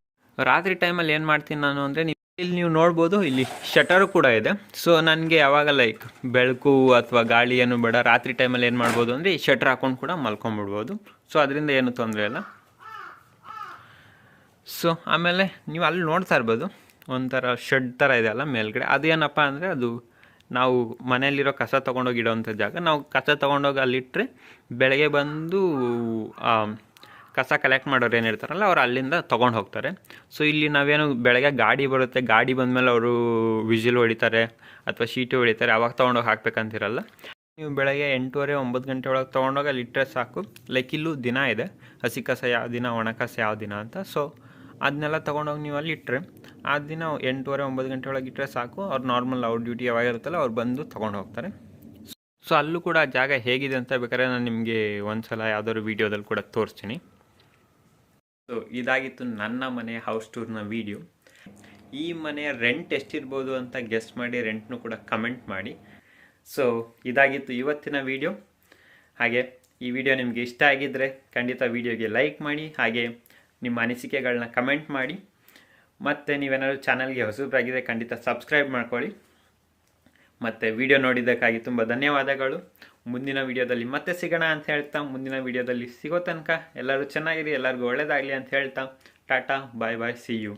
ರಾತ್ರಿ ಟೈಮಲ್ಲಿ ಏನು ಮಾಡ್ತೀನಿ ನಾನು ಅಂದರೆ ಇಲ್ಲಿ ನೀವು ನೋಡ್ಬೋದು, ಇಲ್ಲಿ ಶಟರು ಕೂಡ ಇದೆ. ಸೊ ನನಗೆ ಯಾವಾಗ ಲೈಕ್ ಬೆಳಕು ಅಥವಾ ಗಾಳಿ ಏನು ಬೇಡ, ರಾತ್ರಿ ಟೈಮಲ್ಲಿ ಏನು ಮಾಡ್ಬೋದು ಅಂದರೆ ಈ ಶಟರ್ ಹಾಕೊಂಡು ಕೂಡ ಮಲ್ಕೊಂಡ್ಬಿಡ್ಬೋದು. ಸೊ ಅದರಿಂದ ಏನು ತೊಂದರೆ ಇಲ್ಲ. ಸೊ ಆಮೇಲೆ ನೀವು ಅಲ್ಲಿ ನೋಡ್ತಾ ಇರ್ಬೋದು. ಒಂಥರ ಶೆಡ್ ಥರ ಇದೆ ಅಲ್ಲ ಮೇಲ್ಗಡೆ. ಅದೇನಪ್ಪ ಅಂದರೆ ಅದು ನಾವು ಮನೆಯಲ್ಲಿರೋ ಕಸ ತೊಗೊಂಡೋಗಿ ಇಡೋವಂಥ ಜಾಗ. ನಾವು ಕಸ ತೊಗೊಂಡೋಗಿ ಅಲ್ಲಿಟ್ಟರೆ ಬೆಳಗ್ಗೆ ಬಂದು ಕಸ ಕಲೆಕ್ಟ್ ಮಾಡೋರು ಏನಿರ್ತಾರಲ್ಲ ಅವ್ರು ಅಲ್ಲಿಂದ ತೊಗೊಂಡು ಹೋಗ್ತಾರೆ. ಸೊ ಇಲ್ಲಿ ನಾವೇನು ಬೆಳಗ್ಗೆ ಗಾಡಿ ಬರುತ್ತೆ. ಗಾಡಿ ಬಂದಮೇಲೆ ಅವರು ವಿಜಿಲ್ ಹೊಡಿತಾರೆ ಅಥವಾ ಶೀಟು ಹೊಡಿತಾರೆ. ಅವಾಗ ತೊಗೊಂಡೋಗಿ ಹಾಕ್ಬೇಕಂತಿರಲ್ಲ. ನೀವು ಬೆಳಗ್ಗೆ ಎಂಟೂವರೆ, ಒಂಬತ್ತು ಗಂಟೆ ಒಳಗೆ ತೊಗೊಂಡೋಗಿ ಅಲ್ಲಿ ಇಟ್ಟರೆ ಸಾಕು. ಲೈಕ್ ಇಲ್ಲೂ ದಿನ ಇದೆ. ಹಸಿ ಕಸ ಯಾವ ದಿನ, ಒಣ ಕಸ ಯಾವ ದಿನ ಅಂತ. ಸೊ ಅದನ್ನೆಲ್ಲ ತೊಗೊಂಡೋಗಿ ನೀವು ಅಲ್ಲಿ ಇಟ್ಟರೆ ಆ ದಿನ ಎಂಟೂವರೆ, ಒಂಬತ್ತು ಗಂಟೆ ಒಳಗೆ ಇಟ್ಟರೆ ಸಾಕು. ಅವ್ರು ನಾರ್ಮಲ್ ಅವ್ರ ಡ್ಯೂಟಿ ಯಾವಾಗ ಅವ್ರು ಬಂದು ತೊಗೊಂಡು ಹೋಗ್ತಾರೆ. ಸೊ ಅಲ್ಲೂ ಕೂಡ ಜಾಗ ಹೇಗಿದೆ ಅಂತ ಬೇಕಾದ್ರೆ ನಾನು ನಿಮಗೆ ಒಂದು ಸಲ ಯಾವ್ದಾದ್ರು ವೀಡಿಯೋದಲ್ಲಿ ಕೂಡ ತೋರಿಸ್ತೀನಿ. ಸೊ ಇದಾಗಿತ್ತು ನನ್ನ ಮನೆ ಹೌಸ್ ಟೂರ್ನ ವೀಡಿಯೋ ಈ ಮನೆಯ ರೆಂಟ್ ಎಷ್ಟಿರ್ಬೋದು ಅಂತ ಗೆಸ್ ಮಾಡಿ ರೆಂಟ್ನು ಕೂಡ ಕಮೆಂಟ್ ಮಾಡಿ. ಸೊ ಇದಾಗಿತ್ತು ಇವತ್ತಿನ ವಿಡಿಯೋ ಹಾಗೆ ಈ ವಿಡಿಯೋ ನಿಮಗೆ ಇಷ್ಟ ಆಗಿದ್ದರೆ ಖಂಡಿತ ವೀಡಿಯೋಗೆ ಲೈಕ್ ಮಾಡಿ. ಹಾಗೆ ನಿಮ್ಮ ಅನಿಸಿಕೆಗಳನ್ನ ಕಮೆಂಟ್ ಮಾಡಿ. ಮತ್ತು ನೀವೇನಾದರೂ ಚಾನಲ್ಗೆ ಹೊಸದಾಗಿದೆ ಖಂಡಿತ ಸಬ್ಸ್ಕ್ರೈಬ್ ಮಾಡ್ಕೊಳ್ಳಿ. ಮತ್ತು ವಿಡಿಯೋ ನೋಡಿದ್ದಕ್ಕಾಗಿ ತುಂಬ ಧನ್ಯವಾದಗಳು. ಮುಂದಿನ ವಿಡಿಯೋದಲ್ಲಿ ಮತ್ತೆ ಸಿಗೋಣ ಅಂತ ಹೇಳ್ತಾ, ಮುಂದಿನ ವಿಡಿಯೋದಲ್ಲಿ ಸಿಗೋ ತನಕ ಎಲ್ಲರೂ ಚೆನ್ನಾಗಿರಿ, ಎಲ್ಲರಿಗೂ ಒಳ್ಳೆಯದಾಗಲಿ ಅಂತ ಹೇಳ್ತಾ, tata bye bye see you